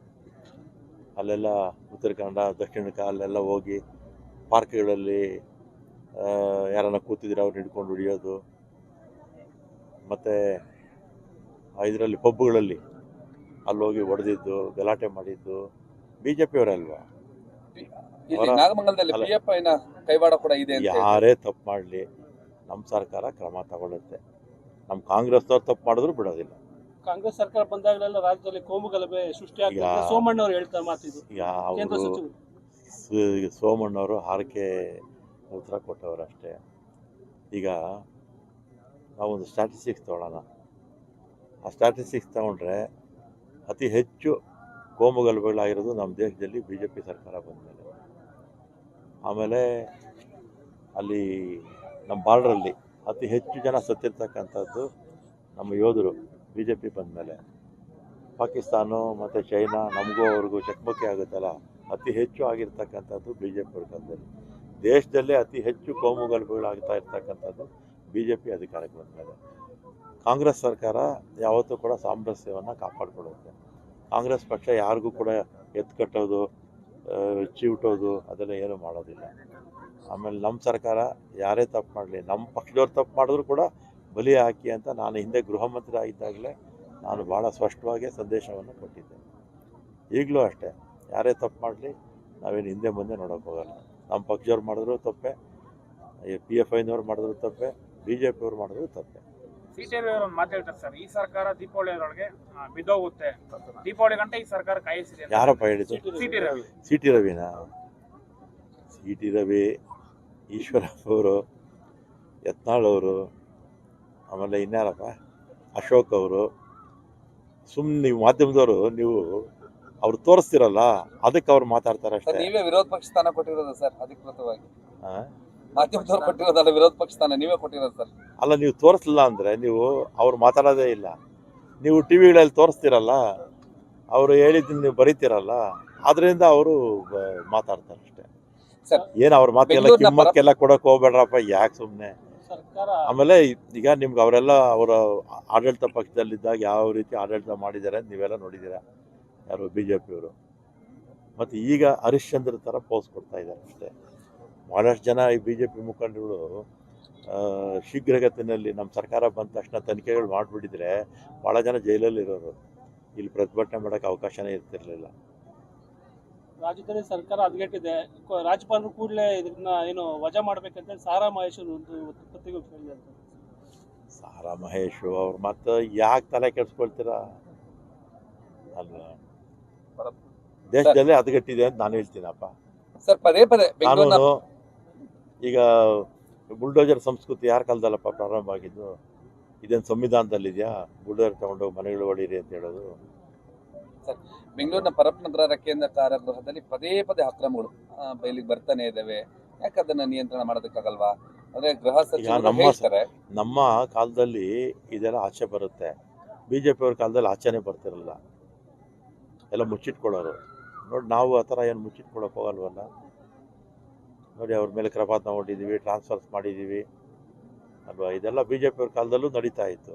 ಅಲ್ಲೆಲ್ಲ ಉತ್ತರ ಕನ್ನಡ, ದಕ್ಷಿಣ ಅಲ್ಲೆಲ್ಲ ಹೋಗಿ ಪಾರ್ಕ್ಗಳಲ್ಲಿ ಯಾರನ್ನ ಕೂತಿದ್ರೆ ಅವ್ರನ್ನ ಹಿಡ್ಕೊಂಡು ಹಿಡಿಯೋದು ಮತ್ತು ಇದರಲ್ಲಿ ಪಬ್ಗಳಲ್ಲಿ ಅಲ್ಲೋಗಿ ಹೊಡೆದಿದ್ದು, ಗಲಾಟೆ ಮಾಡಿದ್ದು. ಬಿ ಜೆ ಪಿಯವರಲ್ವಾ ನಾಗಮಂಗಲದಲ್ಲಿ ಅಲ್ಲ. ಪಿ ಎಫ್ ಐನ ಕೈವಾಡ ಕೂಡ ಇದೆ. ಯಾರೇ ತಪ್ಪು ಮಾಡಲಿ ನಮ್ಮ ಸರ್ಕಾರ ಕ್ರಮ ತಗೊಳ್ಳುತ್ತೆ. ನಮ್ಮ ಕಾಂಗ್ರೆಸ್ನವ್ರು ತಪ್ಪು ಮಾಡಿದ್ರು ಬಿಡೋದಿಲ್ಲ. ಕಾಂಗ್ರೆಸ್ ಸರ್ಕಾರ ಬಂದಾಗಲೆಲ್ಲ ರಾಜ್ಯದಲ್ಲಿ ಕೋಮು ಗಲಭೆ ಸೃಷ್ಟಿ ಆಗ್ತದೆ ಯಾ- ಸೋಮಣ್ಣ ಅವರು ಹೇಳ್ತಾರೆ ಮಾತಿದು ಈಗ ಕೇಂದ್ರ ಅವರು ಸಚಿವರು. ಸೋಮಣ್ಣವರು ಹಾರಕೆ ಉತ್ತರ ಕೊಟ್ಟವರು ಅಷ್ಟೇ ಈಗ ನಾವೊಂದು ಸ್ಟ್ಯಾಟಿಸ್ಟಿಕ್ಸ್ ತೊಗೊಳ್ಳೋಣ. ಆ ಸ್ಟ್ಯಾಟಿಸ್ಟಿಕ್ಸ್ ತಗೊಂಡ್ರೆ ಅತಿ ಹೆಚ್ಚು ಕೋಮುಗಲಭೆಗಳಾಗಿರೋದು ನಮ್ಮ ದೇಶದಲ್ಲಿ ಬಿ ಜೆ ಪಿ ಸರ್ಕಾರ ಬಂದಮೇಲೆ. ಆಮೇಲೆ ಅಲ್ಲಿ ನಮ್ಮ ಬಾರ್ಡ್ರಲ್ಲಿ ಅತಿ ಹೆಚ್ಚು ಜನ ಸತ್ತಿರ್ತಕ್ಕಂಥದ್ದು ನಮ್ಮ ಯೋಧರು ಬಿ ಜೆ ಪಿ ಬಂದಮೇಲೆ. ಪಾಕಿಸ್ತಾನ ಮತ್ತು ಚೈನಾ ನಮಗೂ ಅವ್ರಿಗೂ ಚಕಮಕಿ ಆಗುತ್ತಲ್ಲ, ಅತಿ ಹೆಚ್ಚು ಆಗಿರ್ತಕ್ಕಂಥದ್ದು ಬಿ ಜೆ ಪಿ ಕಾಲದಲ್ಲಿ. ದೇಶದಲ್ಲೇ ಅತಿ ಹೆಚ್ಚು ಕೋಮು ಗಲಭೆಗಳಾಗ್ತಾ ಇರ್ತಕ್ಕಂಥದ್ದು ಬಿ ಜೆ ಪಿ ಅಧಿಕಾರಕ್ಕೆ ಬಂದಮೇಲೆ. ಕಾಂಗ್ರೆಸ್ ಸರ್ಕಾರ ಯಾವತ್ತೂ ಕೂಡ ಸಾಮರಸ್ಯವನ್ನು ಕಾಪಾಡಿಕೊಳ್ಳುತ್ತೆ. ಕಾಂಗ್ರೆಸ್ ಪಕ್ಷ ಯಾರಿಗೂ ಕೂಡ ಎತ್ತು ಕಟ್ಟೋದು ಚಿವುಟೋದು ಅದೆಲ್ಲ ಏನೂ ಮಾಡೋದಿಲ್ಲ. ಆಮೇಲೆ ನಮ್ಮ ಸರ್ಕಾರ ಯಾರೇ ತಪ್ಪು ಮಾಡಲಿ, ನಮ್ಮ ಪಕ್ಷದವ್ರು ತಪ್ಪು ಮಾಡಿದ್ರು ಕೂಡ ಬಲಿ ಹಾಕಿ ಅಂತ ನಾನು ಹಿಂದೆ ಗೃಹ ಮಂತ್ರಿ ಆಗಿದ್ದಾಗಲೇ ನಾನು ಭಾಳ ಸ್ಪಷ್ಟವಾಗಿ ಸಂದೇಶವನ್ನು ಕೊಟ್ಟಿದ್ದೆ. ಈಗಲೂ ಅಷ್ಟೇ, ಯಾರೇ ತಪ್ಪು ಮಾಡಲಿ, ನಾವೇನು ಹಿಂದೆ ಮುಂದೆ ನೋಡೋಕೆ ಹೋಗಲ್ಲ. ನಮ್ಮ ಪಕ್ಷದವ್ರು ಮಾಡಿದ್ರು ತಪ್ಪೆ ಪಿ ಎಫ್ ಐನವ್ರು ಮಾಡಿದ್ರು ತಪ್ಪೆ, ಬಿ ಜೆ ಪಿಯವ್ರು ಮಾಡಿದ್ರು ತಪ್ಪೆ. ಸಿಟಿವಿ ಅವರು ಮಾತಾಡ್ತಾರೆ ಮಾತು ಹೇಳ್ತಾರೆ ಸರ್ ಈ ಸರ್ಕಾರ ದೀಪಾವಳಿ ಅದರೊಳಗೆ ಬಿದ್ದೋಗುತ್ತೆ. ದೀಪಾವಳಿ ಗಂಟೆ ಈ ಸರ್ಕಾರ ಕಾಯಿಸಿದೆ. ಯಾರಪ್ಪ ಹೇಳಿದ್ದು? C T Ravi. C T C T C T Ravi Eshwarappa ಅವರು ಯತ್ನಾಳ್ ಅವರು ಆಮೇಲೆ ಇನ್ಯಾರಪ್ಪ? ಅಶೋಕ್ ಅವರು. ಸುಮ್ಮನೆ ನೀವು ಮಾಧ್ಯಮದವರು ನೀವು ಅವ್ರು ತೋರಿಸ್ತಿರಲ್ಲ ಅದಕ್ಕೆ ಅವ್ರು ಮಾತಾಡ್ತಾರೆ ಅಷ್ಟೇ ನೀವೇ ವಿರೋಧ ಪಕ್ಷ ಸ್ಥಾನ ಕೊಟ್ಟಿರೋದು ಸರ್ ಅಧಿಕೃತವಾಗಿ? ಆ? ಮಾಧ್ಯಮದವ್ರು ಕೊಟ್ಟಿರೋದಲ್ಲ ವಿರೋಧ ಪಕ್ಷ ನೀವೇ ಕೊಟ್ಟಿರೋದು ಸರ್. ಅಲ್ಲ ನೀವು ತೋರಿಸಲಿಲ್ಲ ಅಂದ್ರೆ ನೀವು ಅವ್ರು ಮಾತಾಡೋದೇ ಇಲ್ಲ. ನೀವು ಟಿ ವಿಗಳಲ್ಲಿ ತೋರಿಸ್ತಿರಲ್ಲ ಅವರು ಹೇಳಿದ್ದನ್ನು ನೀವು ಬರೀತಿರಲ್ಲ ಅದರಿಂದ ಅವರು ಮಾತಾಡ್ತಾರೆ ಅಷ್ಟೇ. ಸರ್ ಏನು ಅವ್ರ ಮಾತೆಲ್ಲ ಕಿಮ್ಮಕ್ಕೆಲ್ಲ ಕೊಡೋಕೆ ಹೋಗ್ಬೇಡ್ರಪ್ಪ ಯಾಕೆ ಸುಮ್ಮನೆ ಸರ್ಕಾರ ಆಮೇಲೆ ಈಗ ನಿಮ್ಗೆ ಅವರೆಲ್ಲ ಅವರ ಆಡಳಿತ ಪಕ್ಷದಲ್ಲಿದ್ದಾಗ ಯಾವ ರೀತಿ ಆಡಳಿತ ಮಾಡಿದ್ದಾರೆ ನೀವೆಲ್ಲ ನೋಡಿದ್ದೀರಾ? ಯಾರು ಬಿ ಜೆ ಪಿಯವರು ಮತ್ತು ಈಗ ಹರಿಶ್ಚಂದ್ರ ಥರ ಪೋಸ್ ಕೊಡ್ತಾ ಇದ್ದಾರೆ ಅಷ್ಟೇ. ಭಾಳಷ್ಟು ಜನ ಈ ಬಿ ಜೆ ಪಿ ಮುಖಂಡರುಗಳು ಆ, ಶೀಘ್ರಗತಿನಲ್ಲಿ ನಮ್ಮ ಸರ್ಕಾರ ಬಂದ ತಕ್ಷಣ ತನಿಖೆಗಳು ಮಾಡಿಬಿಟ್ಟಿದ್ರೆ ಭಾಳ ಜನ ಜೈಲಲ್ಲಿ ಇರೋರು. ಇಲ್ಲಿ ಪ್ರತಿಭಟನೆ ಮಾಡೋಕ್ಕೆ ಅವಕಾಶನೇ ಇರ್ತಿರ್ಲಿಲ್ಲ. ರಾಜ್ಯದಲ್ಲಿ ಸರ್ಕಾರ ಹದಗೆಟ್ಟಿದೆ. ರಾಜ್ಯಪಾಲರು ಕೂಡಲೇ ಇದನ್ನ ಏನು ವಜಾ ಮಾಡ್ಬೇಕಂತ ಸಾರಾ ಮಹೇಶ್ ಒಂದು ಪತ್ರಿಕೆ ಹೇಳಿದ್ದಾರೆ. ಸಾರಾ ಮಹೇಶು ಅವ್ರು ಮತ್ತೆ ಯಾಕೆ ತಲೆ ಕೆಡ್ಸ್ಕೊಳ್ತೀರಾ? ಅಲ್ವಾ ದೇಶದಲ್ಲೇ ಹದಗೆಟ್ಟಿದೆ ಅಂತ ನಾನು ಹೇಳ್ತೀನಪ್ಪ. ಸರ್ ಪದೇ ಪದೇ ಕಾನೂನು ಈಗ ಬುಲ್ಡೋಜರ್ ಸಂಸ್ಕೃತಿ ಯಾರ ಕಾಲದಲ್ಲಪ್ಪ ಪ್ರಾರಂಭ ಆಗಿದ್ದು? ಇದೇನು ಸಂವಿಧಾನದಲ್ಲಿದೆಯಾ? ಬುಲ್ಡೋಜರ್ ತಗೊಂಡೋಗಿ ಮನೆಗಳು ಹೊಡೀರಿ ಅಂತ ಹೇಳೋದು. ಬೆಂಗಳೂರಿನ ಪರಪ್ಪನಗರ ಕೇಂದ್ರ ಕಾರಾಗೃಹದಲ್ಲಿ ಪದೇ ಪದೇ ಅಕ್ರಮಗಳು ಬೈಲಿಗೆ ಬಯಲಿಗೆ ಬರ್ತಾನೆ ಇದ್ದಾವೆ ಯಾಕೆ ಅದನ್ನ ನಿಯಂತ್ರಣ ಮಾಡೋದಕ್ಕಾಗಲ್ವಾ? ಅಂದ್ರೆ ಗೃಹ ಸಚಿವರು ನಮ್ಮ ನಮ್ಮ ಕಾಲದಲ್ಲಿ ಇದೆಲ್ಲ ಆಚೆ ಬರುತ್ತೆ. ಬಿ ಜೆ ಪಿಯವ್ರ ಕಾಲದಲ್ಲಿ ಆಚೆನೇ ಬರ್ತಿರಲ್ಲ. ಎಲ್ಲ ಮುಚ್ಚಿಟ್ಕೊಳ್ಳೋರು. ನೋಡಿ ನಾವು ಆ ಥರ ಏನು ಮುಚ್ಚಿಟ್ಕೊಳಕ್ಕೆ ಹೋಗಲ್ವಲ್ಲ? ನೋಡಿ ಅವ್ರ ಮೇಲೆ ಕ್ರಪಾತ್ ತಗೊಂಡಿದ್ದೀವಿ ಟ್ರಾನ್ಸ್ಫರ್ಸ್ ಮಾಡಿದ್ದೀವಿ. ಅಲ್ವಾ? ಇದೆಲ್ಲ ಬಿ ಜೆ ಪಿಯವ್ರ ಕಾಲದಲ್ಲೂ ನಡೀತಾ ಇತ್ತು.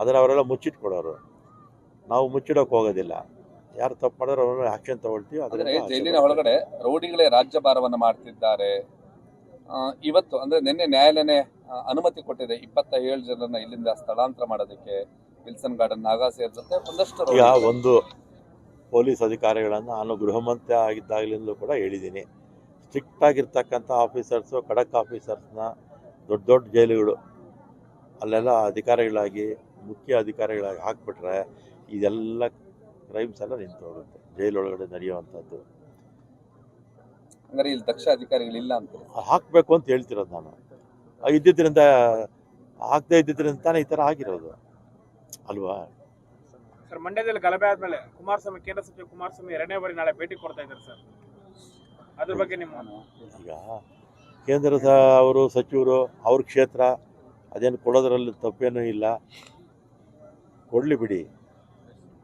ಆದರೆ ಅವರೆಲ್ಲ ಮುಚ್ಚಿಟ್ಕೊಡೋರು. ನಾವು ಮುಚ್ಚಿಡೋಕೆ ಹೋಗೋದಿಲ್ಲ. ಯಾರು ತಪ್ಪು ಮಾಡಿದ್ರೆ ಅವ್ರ ಮೇಲೆ ಆಕ್ಷನ್ ತಗೊಳ್ತೀವಿ ಅಂದ್ರೆ ಅದರಿಂದ ಜೈಲಿನ ಒಳಗಡೆ ರೌಡಿಗಳೇ ರಾಜ್ಯಭಾರವನ್ನ ಮಾಡ್ತಿದ್ದಾರೆ. ಇವತ್ತು ಅಂದರೆ ನಿನ್ನೆ ನ್ಯಾಯಾಲಯನೇ ಅನುಮತಿ ಕೊಟ್ಟಿದೆ ಇಪ್ಪತ್ತ ಏಳು ಜನರನ್ನ ಇಲ್ಲಿಂದ ಸ್ಥಳಾಂತರ ಮಾಡೋದಕ್ಕೆ. ವಿಲ್ಸನ್ ಗಾರ್ಡನ್ ನಾಗಾ ಸೇರಿದಂತೆ ಒಂದಷ್ಟು ಈಗ ಒಂದು ಪೊಲೀಸ್ ಅಧಿಕಾರಿಗಳನ್ನು ನಾನು ಗೃಹ ಮಂತ್ರಿ ಆಗಿದ್ದಾಗಲಿಂದಲೂ ಕೂಡ ಹೇಳಿದ್ದೀನಿ. ಸ್ಟ್ರಿಕ್ಟ್ ಆಗಿರ್ತಕ್ಕಂಥ ಆಫೀಸರ್ಸು ಖಡಕ್ ಆಫೀಸರ್ಸ್ನ ದೊಡ್ಡ ದೊಡ್ಡ ಜೈಲುಗಳು. ಅಲ್ಲೆಲ್ಲ ಅಧಿಕಾರಿಗಳಾಗಿ ಮುಖ್ಯ ಅಧಿಕಾರಿಗಳಾಗಿ ಹಾಕ್ಬಿಟ್ರೆ ಇದೆಲ್ಲ ಕ್ರೈಮ್ಸ್ ಎಲ್ಲ ನಿಂತು ಹೋಗುತ್ತೆ. ಜೈಲೊಳಗಡೆ ನಡೆಯುವಂಥದ್ದು. ಹಂಗಾರೆ ಇಲ್ಲಿ ದಕ್ಷ ಅಧಿಕಾರಿಗಳಿಲ್ಲ ಅಂತ ಹಾಕಬೇಕು ಅಂತ ಹೇಳ್ತಿರೋದು ನಾನು. ಇದ್ದಿದ್ದರಿಂದ ಹಾಕದೇ ಇದ್ದಿದ್ದರಿಂದ ತಾನೇ ಈ ಥರ ಆಗಿರೋದು. ಅಲ್ವಾ? ಸರ್ ಮಂಡ್ಯದಲ್ಲಿ ಗಲಭೆ ಆದಮೇಲೆ ಕುಮಾರಸ್ವಾಮಿ ಕೇಂದ್ರ ಸಚಿವ ಕುಮಾರಸ್ವಾಮಿ ಎರಡನೇ ಬಾರಿ ನಾಳೆ ಭೇಟಿ ಕೊಡ್ತಾ ಇದ್ದಾರೆ ಸರ್. ಅದ್ರ ಬಗ್ಗೆ ನಿಮ್ಮ ಈಗ ಕೇಂದ್ರ ಸ ಅವರು ಸಚಿವರು ಅವ್ರ ಕ್ಷೇತ್ರ ಅದೇನು ಕೊಡೋದ್ರಲ್ಲಿ ತಪ್ಪೇನೂ ಇಲ್ಲ. ಕೊಡಲಿ ಬಿಡಿ.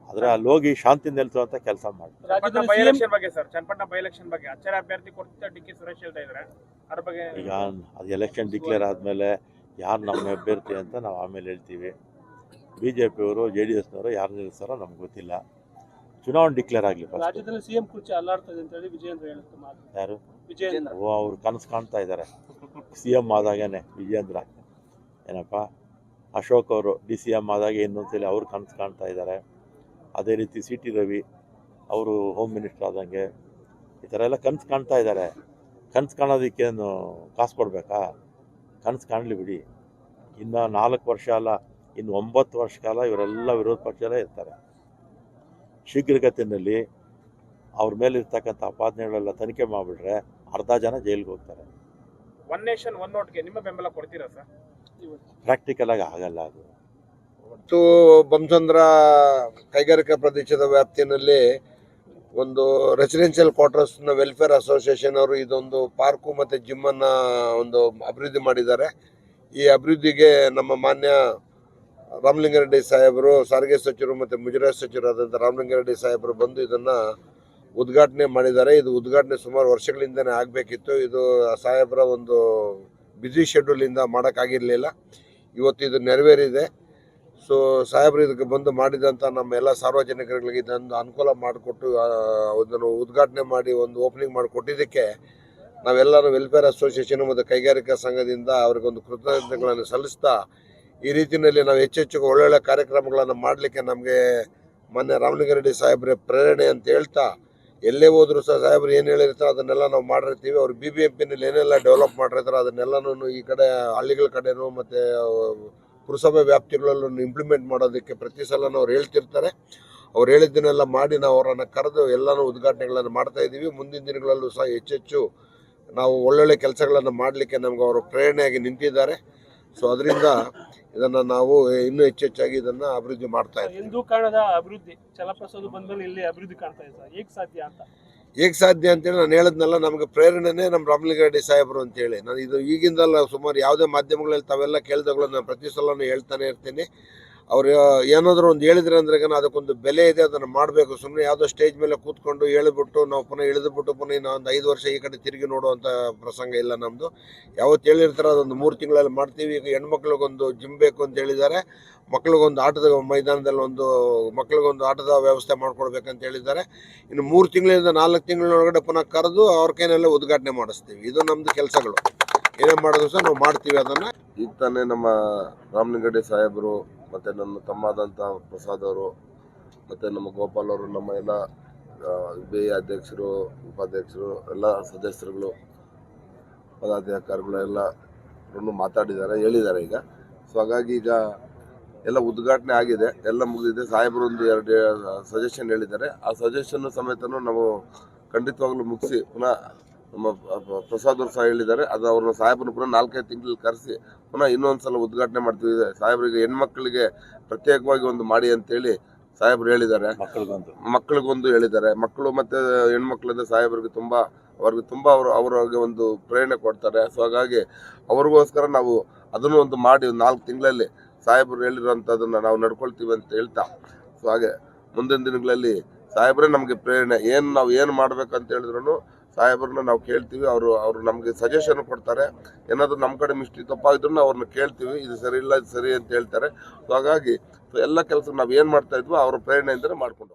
ಆದರೆ ಅಲ್ಲಿ ಹೋಗಿ ಶಾಂತಿ ಅಂತ ಕೆಲಸ ಮಾಡಿ. ಬೈ ಎಲೆಕ್ಷನ್ ಬಗ್ಗೆ ಸರ್ ಚನ್ನಪಟ್ಟಣ ಬೈ ಎಲೆಕ್ಷನ್ ಬಗ್ಗೆ ಅಚ್ಚರ ಅಭ್ಯರ್ಥಿ ಕೊಡ್ತಿದ್ದ ಡಿ ಕೆ ಸುರೇಶ್ ಹೇಳ್ತಾ ಇದ್ದಾರೆ. ಅದ್ರ ಬಗ್ಗೆ ಈಗ ಅದು ಎಲೆಕ್ಷನ್ ಡಿಕ್ಲೇರ್ ಆದಮೇಲೆ ಯಾರು ನಮ್ಮ ಅಭ್ಯರ್ಥಿ ಅಂತ ನಾವು ಆಮೇಲೆ ಹೇಳ್ತೀವಿ. ಬಿ ಜೆ ಪಿಯವರು ಜೆ ಡಿ ಎಸ್ನವರು ಯಾರು ನಿಲ್ಲಿಸ್ತಾರೋ ನಮ್ಗೆ ಗೊತ್ತಿಲ್ಲ. ಚುನಾವಣೆ ಡಿಕ್ಲೇರ್ ಆಗಲಿ ರಾಜ್ಯದಲ್ಲಿ ಸಿಎಂ ಕುರ್ಚಿ ಅಂತ ಹೇಳಿ ವಿಜಯೇಂದ್ರ ಹೇಳುತ್ತೆ ಮಾತು. ಯಾರು? ವಿಜಯೇಂದ್ರ. ಓ ಅವ್ರು ಕನಸು ಕಾಣ್ತಾ ಇದ್ದಾರೆ ಸಿ ಎಂ ಆದಾಗೇನೆ ವಿಜಯೇಂದ್ರ. ಏನಪ್ಪ? ಅಶೋಕ್ ಅವರು ಡಿ ಸಿ ಎಂ ಆದಾಗ ಇನ್ನೊಂದ್ಸಲಿ ಅವ್ರು ಕನಸು ಕಾಣ್ತಾ ಇದ್ದಾರೆ ಅದೇ ರೀತಿ ಸಿ ಟಿ ರವಿ ಅವರು ಹೋಮ್ ಮಿನಿಸ್ಟರ್ ಆದಂಗೆ ಈ ಥರ ಎಲ್ಲ ಕನಸು ಕಾಣ್ತಾ ಇದ್ದಾರೆ ಕನಸು ಕಾಣೋದಕ್ಕೇನು ಕಾಸು ಕೊಡಬೇಕಾ? ಕನಸು ಕಾಣಲಿ ಬಿಡಿ. ಇನ್ನು ನಾಲ್ಕು ವರ್ಷ ಅಲ್ಲ ಇನ್ನು ಒಂಬತ್ತು ವರ್ಷ ಕಾಲ ಇವರೆಲ್ಲ ವಿರೋಧ ಪಕ್ಷದಲ್ಲೇ ಇರ್ತಾರೆ. ಶೀಘ್ರಗತಿಯಲ್ಲಿ ಅವ್ರ ಮೇಲೆ ಇರ್ತಕ್ಕಂಥ ಅಪಾದನೆಗಳೆಲ್ಲ ತನಿಖೆ ಮಾಡಿಬಿಟ್ರೆ ಅರ್ಧ ಜನ ಜೈಲಿಗೆ ಹೋಗ್ತಾರೆ. ಒನ್ ನೇಷನ್ ಒನ್ ನೋಟ್ಗೆ ನಿಮ್ಮ ಬೆಂಬಲ ಕೊಡ್ತೀರಾ ಸರ್? ಪ್ರಾಕ್ಟಿಕಲ್ ಆಗಿ ಆಗಲ್ಲ ಅದು. ಮತ್ತು ಬಂಸಂದ್ರ ಕೈಗಾರಿಕಾ ಪ್ರದೇಶದ ವ್ಯಾಪ್ತಿಯಲ್ಲಿ ಒಂದು ರೆಸಿಡೆನ್ಷಿಯಲ್ ಕ್ವಾರ್ಟರ್ಸ್ನ ವೆಲ್ಫೇರ್ ಅಸೋಸಿಯೇಷನ್ ಅವರು ಇದೊಂದು ಪಾರ್ಕು ಮತ್ತು ಜಿಮ್ಮನ್ನು ಒಂದು ಅಭಿವೃದ್ಧಿ ಮಾಡಿದ್ದಾರೆ. ಈ ಅಭಿವೃದ್ಧಿಗೆ ನಮ್ಮ ಮಾನ್ಯ ರಾಮಲಿಂಗಾರೆಡ್ಡಿ ಸಾಹೇಬರು, ಸಾರಿಗೆ ಸಚಿವರು ಮತ್ತು ಮುಜರಾಯಿ ಸಚಿವರಾದಂಥ ರಾಮಲಿಂಗಾರೆಡ್ಡಿ ಸಾಹೇಬರು ಬಂದು ಇದನ್ನು ಉದ್ಘಾಟನೆ ಮಾಡಿದ್ದಾರೆ. ಇದು ಉದ್ಘಾಟನೆ ಸುಮಾರು ವರ್ಷಗಳಿಂದನೇ ಆಗಬೇಕಿತ್ತು. ಇದು ಸಾಹೇಬರ ಒಂದು ಬ್ಯುಸಿ ಶೆಡ್ಯೂಲಿಂದ ಮಾಡೋಕ್ಕಾಗಿರಲಿಲ್ಲ. ಇವತ್ತು ಇದು ನೆರವೇರಿದೆ. ಸೊ ಸಾಹೇಬರು ಇದಕ್ಕೆ ಬಂದು ಮಾಡಿದಂಥ ನಮ್ಮ ಎಲ್ಲ ಸಾರ್ವಜನಿಕರಿಗೆ ಇದೊಂದು ಅನುಕೂಲ ಮಾಡಿಕೊಟ್ಟು ಅದನ್ನು ಉದ್ಘಾಟನೆ ಮಾಡಿ ಒಂದು ಓಪನಿಂಗ್ ಮಾಡಿಕೊಟ್ಟಿದ್ದಕ್ಕೆ ನಾವೆಲ್ಲರೂ ವೆಲ್ಫೇರ್ ಅಸೋಸಿಯೇಷನ್ ಮತ್ತು ಕೈಗಾರಿಕಾ ಸಂಘದಿಂದ ಅವ್ರಿಗೊಂದು ಕೃತಜ್ಞತೆಗಳನ್ನು ಸಲ್ಲಿಸ್ತಾ ಈ ರೀತಿಯಲ್ಲಿ ನಾವು ಹೆಚ್ಚೆಚ್ಚು ಒಳ್ಳೊಳ್ಳೆ ಕಾರ್ಯಕ್ರಮಗಳನ್ನು ಮಾಡಲಿಕ್ಕೆ ನಮಗೆ ಮೊನ್ನೆ ರಾಮಲಿಂಗಾರೆಡ್ಡಿ ಸಾಹೇಬ್ರೆ ಪ್ರೇರಣೆ ಅಂತ ಹೇಳ್ತಾ, ಎಲ್ಲೇ ಹೋದರೂ ಸಹ ಸಾಹೇಬ್ರು ಏನು ಹೇಳಿರ್ತಾರೆ ಅದನ್ನೆಲ್ಲ ನಾವು ಮಾಡಿರ್ತೀವಿ. ಅವ್ರು ಬಿ ಬಿ ಎಂ ಪಿನಲ್ಲಿ ಏನೆಲ್ಲ ಡೆವಲಪ್ ಮಾಡಿರ್ತಾರೆ ಅದನ್ನೆಲ್ಲನೂ ಈ ಕಡೆ ಹಳ್ಳಿಗಳ ಕಡೆನೂ ಮತ್ತು ಪುರಸಭೆ ವ್ಯಾಪ್ತಿಗಳಲ್ಲೂ ಇಂಪ್ಲಿಮೆಂಟ್ ಮಾಡೋದಕ್ಕೆ ಪ್ರತಿ ಸಲನೂ ಅವ್ರು ಹೇಳ್ತಿರ್ತಾರೆ. ಅವ್ರು ಹೇಳಿದ್ದನ್ನೆಲ್ಲ ಮಾಡಿ ನಾವು ಅವರನ್ನು ಕರೆದು ಎಲ್ಲನೂ ಉದ್ಘಾಟನೆಗಳನ್ನು ಮಾಡ್ತಾ ಇದ್ದೀವಿ. ಮುಂದಿನ ದಿನಗಳಲ್ಲೂ ಸಹ ಹೆಚ್ಚೆಚ್ಚು ನಾವು ಒಳ್ಳೊಳ್ಳೆ ಕೆಲಸಗಳನ್ನು ಮಾಡಲಿಕ್ಕೆ ನಮ್ಗೆ ಅವರು ಪ್ರೇರಣೆಯಾಗಿ ನಿಂತಿದ್ದಾರೆ. ಸೊ ಅದರಿಂದ ಇದನ್ನು ನಾವು ಇನ್ನೂ ಹೆಚ್ಚೆಚ್ಚಾಗಿ ಇದನ್ನ ಅಭಿವೃದ್ಧಿ ಮಾಡ್ತಾ ಇದ್ದೀವಿ. ಹಿಂದೂ ಅಭಿವೃದ್ಧಿ ಚಲಪ್ರಸೋದ ಬಂದ್ಮೇಲೆ ಇಲ್ಲಿ ಅಭಿವೃದ್ಧಿ ಕಾಣ್ತಾ ಇದೆ ಹೇಗೆ ಸಾಧ್ಯ ಅಂತ? ಹೇಗೆ ಸಾಧ್ಯ ಅಂತೇಳಿ ನಾನು ಹೇಳದ್ನಲ್ಲ ನಮಗೆ ಪ್ರೇರಣೆನೇ ನಮ್ಮ ರಾಮಲಿಂಗಾರೆಡ್ಡಿ ಸಾಹೇಬರು ಅಂತೇಳಿ. ನಾನು ಇದು ಈಗಿಂದಲ್ಲ ಸುಮಾರು ಯಾವುದೇ ಮಾಧ್ಯಮಗಳಲ್ಲಿ ತಾವೆಲ್ಲ ಕೇಳಿದಾಗಲೂ ನಾನು ಪ್ರತಿ ಸಲನೂ ಹೇಳ್ತಾನೆ ಇರ್ತೀನಿ. ಅವ್ರು ಏನಾದರೂ ಒಂದು ಹೇಳಿದ್ರೆ ಅಂದ್ರೆ ಅದಕ್ಕೊಂದು ಬೆಲೆ ಇದೆ, ಅದನ್ನು ಮಾಡಬೇಕು. ಸುಮ್ಮನೆ ಯಾವುದೋ ಸ್ಟೇಜ್ ಮೇಲೆ ಕೂತ್ಕೊಂಡು ಹೇಳಿಬಿಟ್ಟು ನಾವು ಪುನಃ ಇಳಿದುಬಿಟ್ಟು ಪುನಃ ಇನ್ನು ಒಂದು ಐದು ವರ್ಷ ಈ ಕಡೆ ತಿರುಗಿ ನೋಡುವಂಥ ಪ್ರಸಂಗ ಇಲ್ಲ ನಮ್ಮದು ಯಾವತ್ತು ಹೇಳಿರ್ತಾರೆ ಅದೊಂದು ಮೂರು ತಿಂಗಳಲ್ಲಿ ಮಾಡ್ತೀವಿ. ಈಗ ಹೆಣ್ಮಕ್ಳಿಗೊಂದು ಜಿಮ್ ಬೇಕು ಅಂತ ಹೇಳಿದ್ದಾರೆ. ಮಕ್ಳಿಗೊಂದು ಆಟದ ಮೈದಾನದಲ್ಲಿ ಒಂದು, ಮಕ್ಳಿಗೊಂದು ಆಟದ ವ್ಯವಸ್ಥೆ ಮಾಡ್ಕೊಡ್ಬೇಕಂತ ಹೇಳಿದ್ದಾರೆ. ಇನ್ನು ಮೂರು ತಿಂಗಳಿಂದ ನಾಲ್ಕು ತಿಂಗಳೊಳಗಡೆ ಪುನಃ ಕರೆದು ಅವ್ರ ಕೈನಲ್ಲೇ ಉದ್ಘಾಟನೆ ಮಾಡಿಸ್ತೀವಿ. ಇದು ನಮ್ಮದು ಕೆಲಸಗಳು. ಏನೇ ಮಾಡೋದು ಸಹ ನಾವು ಮಾಡ್ತೀವಿ ಅದನ್ನು. ಈಗ ತಾನೇ ನಮ್ಮ ರಾಮಲಿಂಗಡ್ಡಿ ಸಾಹೇಬರು ಮತ್ತು ನನ್ನ ತಮ್ಮಾದಂಥ ಪ್ರಸಾದ್ ಅವರು ಮತ್ತು ನಮ್ಮ ಗೋಪಾಲ್ ಅವರು ನಮ್ಮ ಎಲ್ಲ ಬಿ ಅಧ್ಯಕ್ಷರು, ಉಪಾಧ್ಯಕ್ಷರು, ಎಲ್ಲ ಸದಸ್ಯರುಗಳು, ಪದಾಧಿಕಾರಿಗಳು ಎಲ್ಲ ಮಾತಾಡಿದ್ದಾರೆ, ಹೇಳಿದ್ದಾರೆ ಈಗ. ಸೊ ಹಾಗಾಗಿ ಈಗ ಎಲ್ಲ ಉದ್ಘಾಟನೆ ಆಗಿದೆ, ಎಲ್ಲ ಮುಗಿದಿದೆ. ಸಾಹೇಬರು ಒಂದು ಎರಡು ಸಜೆಷನ್ ಹೇಳಿದ್ದಾರೆ. ಆ ಸಜೆಷನ್ ಸಮೇತನೂ ನಾವು ಖಂಡಿತವಾಗ್ಲೂ ಮುಗಿಸಿ ಪುನಃ ನಮ್ಮ ಪ್ರಸಾದ್ ಅವರು ಸಹ ಹೇಳಿದ್ದಾರೆ. ಅದು ಅವ್ರನ್ನ ಸಾಹೇಬರನ್ನ ಪುನಃ ನಾಲ್ಕೈದು ತಿಂಗಳಲ್ಲಿ ಕರೆಸಿ ಪುನಃ ಇನ್ನೊಂದ್ಸಲ ಉದ್ಘಾಟನೆ ಮಾಡ್ತೀವಿ. ಸಾಹೇಬರಿಗೆ ಹೆಣ್ಮಕ್ಳಿಗೆ ಪ್ರತ್ಯೇಕವಾಗಿ ಒಂದು ಮಾಡಿ ಅಂತೇಳಿ ಸಾಹೇಬರು ಹೇಳಿದ್ದಾರೆ. ಮಕ್ಕಳಿಗೊಂದು ಮಕ್ಕಳಿಗೊಂದು ಹೇಳಿದ್ದಾರೆ. ಮಕ್ಕಳು ಮತ್ತು ಹೆಣ್ಮಕ್ಳಿಂದ ಸಾಹೇಬರಿಗೆ ತುಂಬ ಅವ್ರಿಗೆ ತುಂಬ ಅವರು ಅವರಿಗೆ ಒಂದು ಪ್ರೇರಣೆ ಕೊಡ್ತಾರೆ. ಸೊ ಹಾಗಾಗಿ ಅವ್ರಿಗೋಸ್ಕರ ನಾವು ಅದನ್ನು ಒಂದು ಮಾಡಿ ಒಂದು ನಾಲ್ಕು ತಿಂಗಳಲ್ಲಿ ಸಾಹೇಬರು ಹೇಳಿರೋಂಥದ್ದನ್ನು ನಾವು ನಡ್ಕೊಳ್ತೀವಿ ಅಂತ ಹೇಳ್ತಾ. ಸೊ ಹಾಗೆ ಮುಂದಿನ ದಿನಗಳಲ್ಲಿ ಸಾಹೇಬರೇ ನಮಗೆ ಪ್ರೇರಣೆ ಏನು ನಾವು ಏನು ಮಾಡ್ಬೇಕಂತ ಹೇಳಿದ್ರು ಸಾಹೇಬ್ರನ್ನ ನಾವು ಕೇಳ್ತೀವಿ, ಅವರು ಅವರು ನಮಗೆ ಸಜೆಷನ್ ಕೊಡ್ತಾರೆ ಏನಾದರೂ ನಮ್ಮ ಕಡೆ ಮಿಸ್ಟೇಕ್ ತಪ್ಪಾಗಿದ್ರು ಅವ್ರನ್ನ ಕೇಳ್ತೀವಿ, ಇದು ಸರಿ ಇಲ್ಲ, ಇದು ಸರಿ ಅಂತ ಹೇಳ್ತಾರೆ ಸೊ ಹಾಗಾಗಿ, ಎಲ್ಲ ಕೆಲಸ ನಾವು ಏನು ಮಾಡ್ತಾ ಇದ್ವೋ ಅವ್ರ ಪ್ರೇರಣೆಯಿಂದಲೇ ಮಾಡ್ಕೊಂಡು.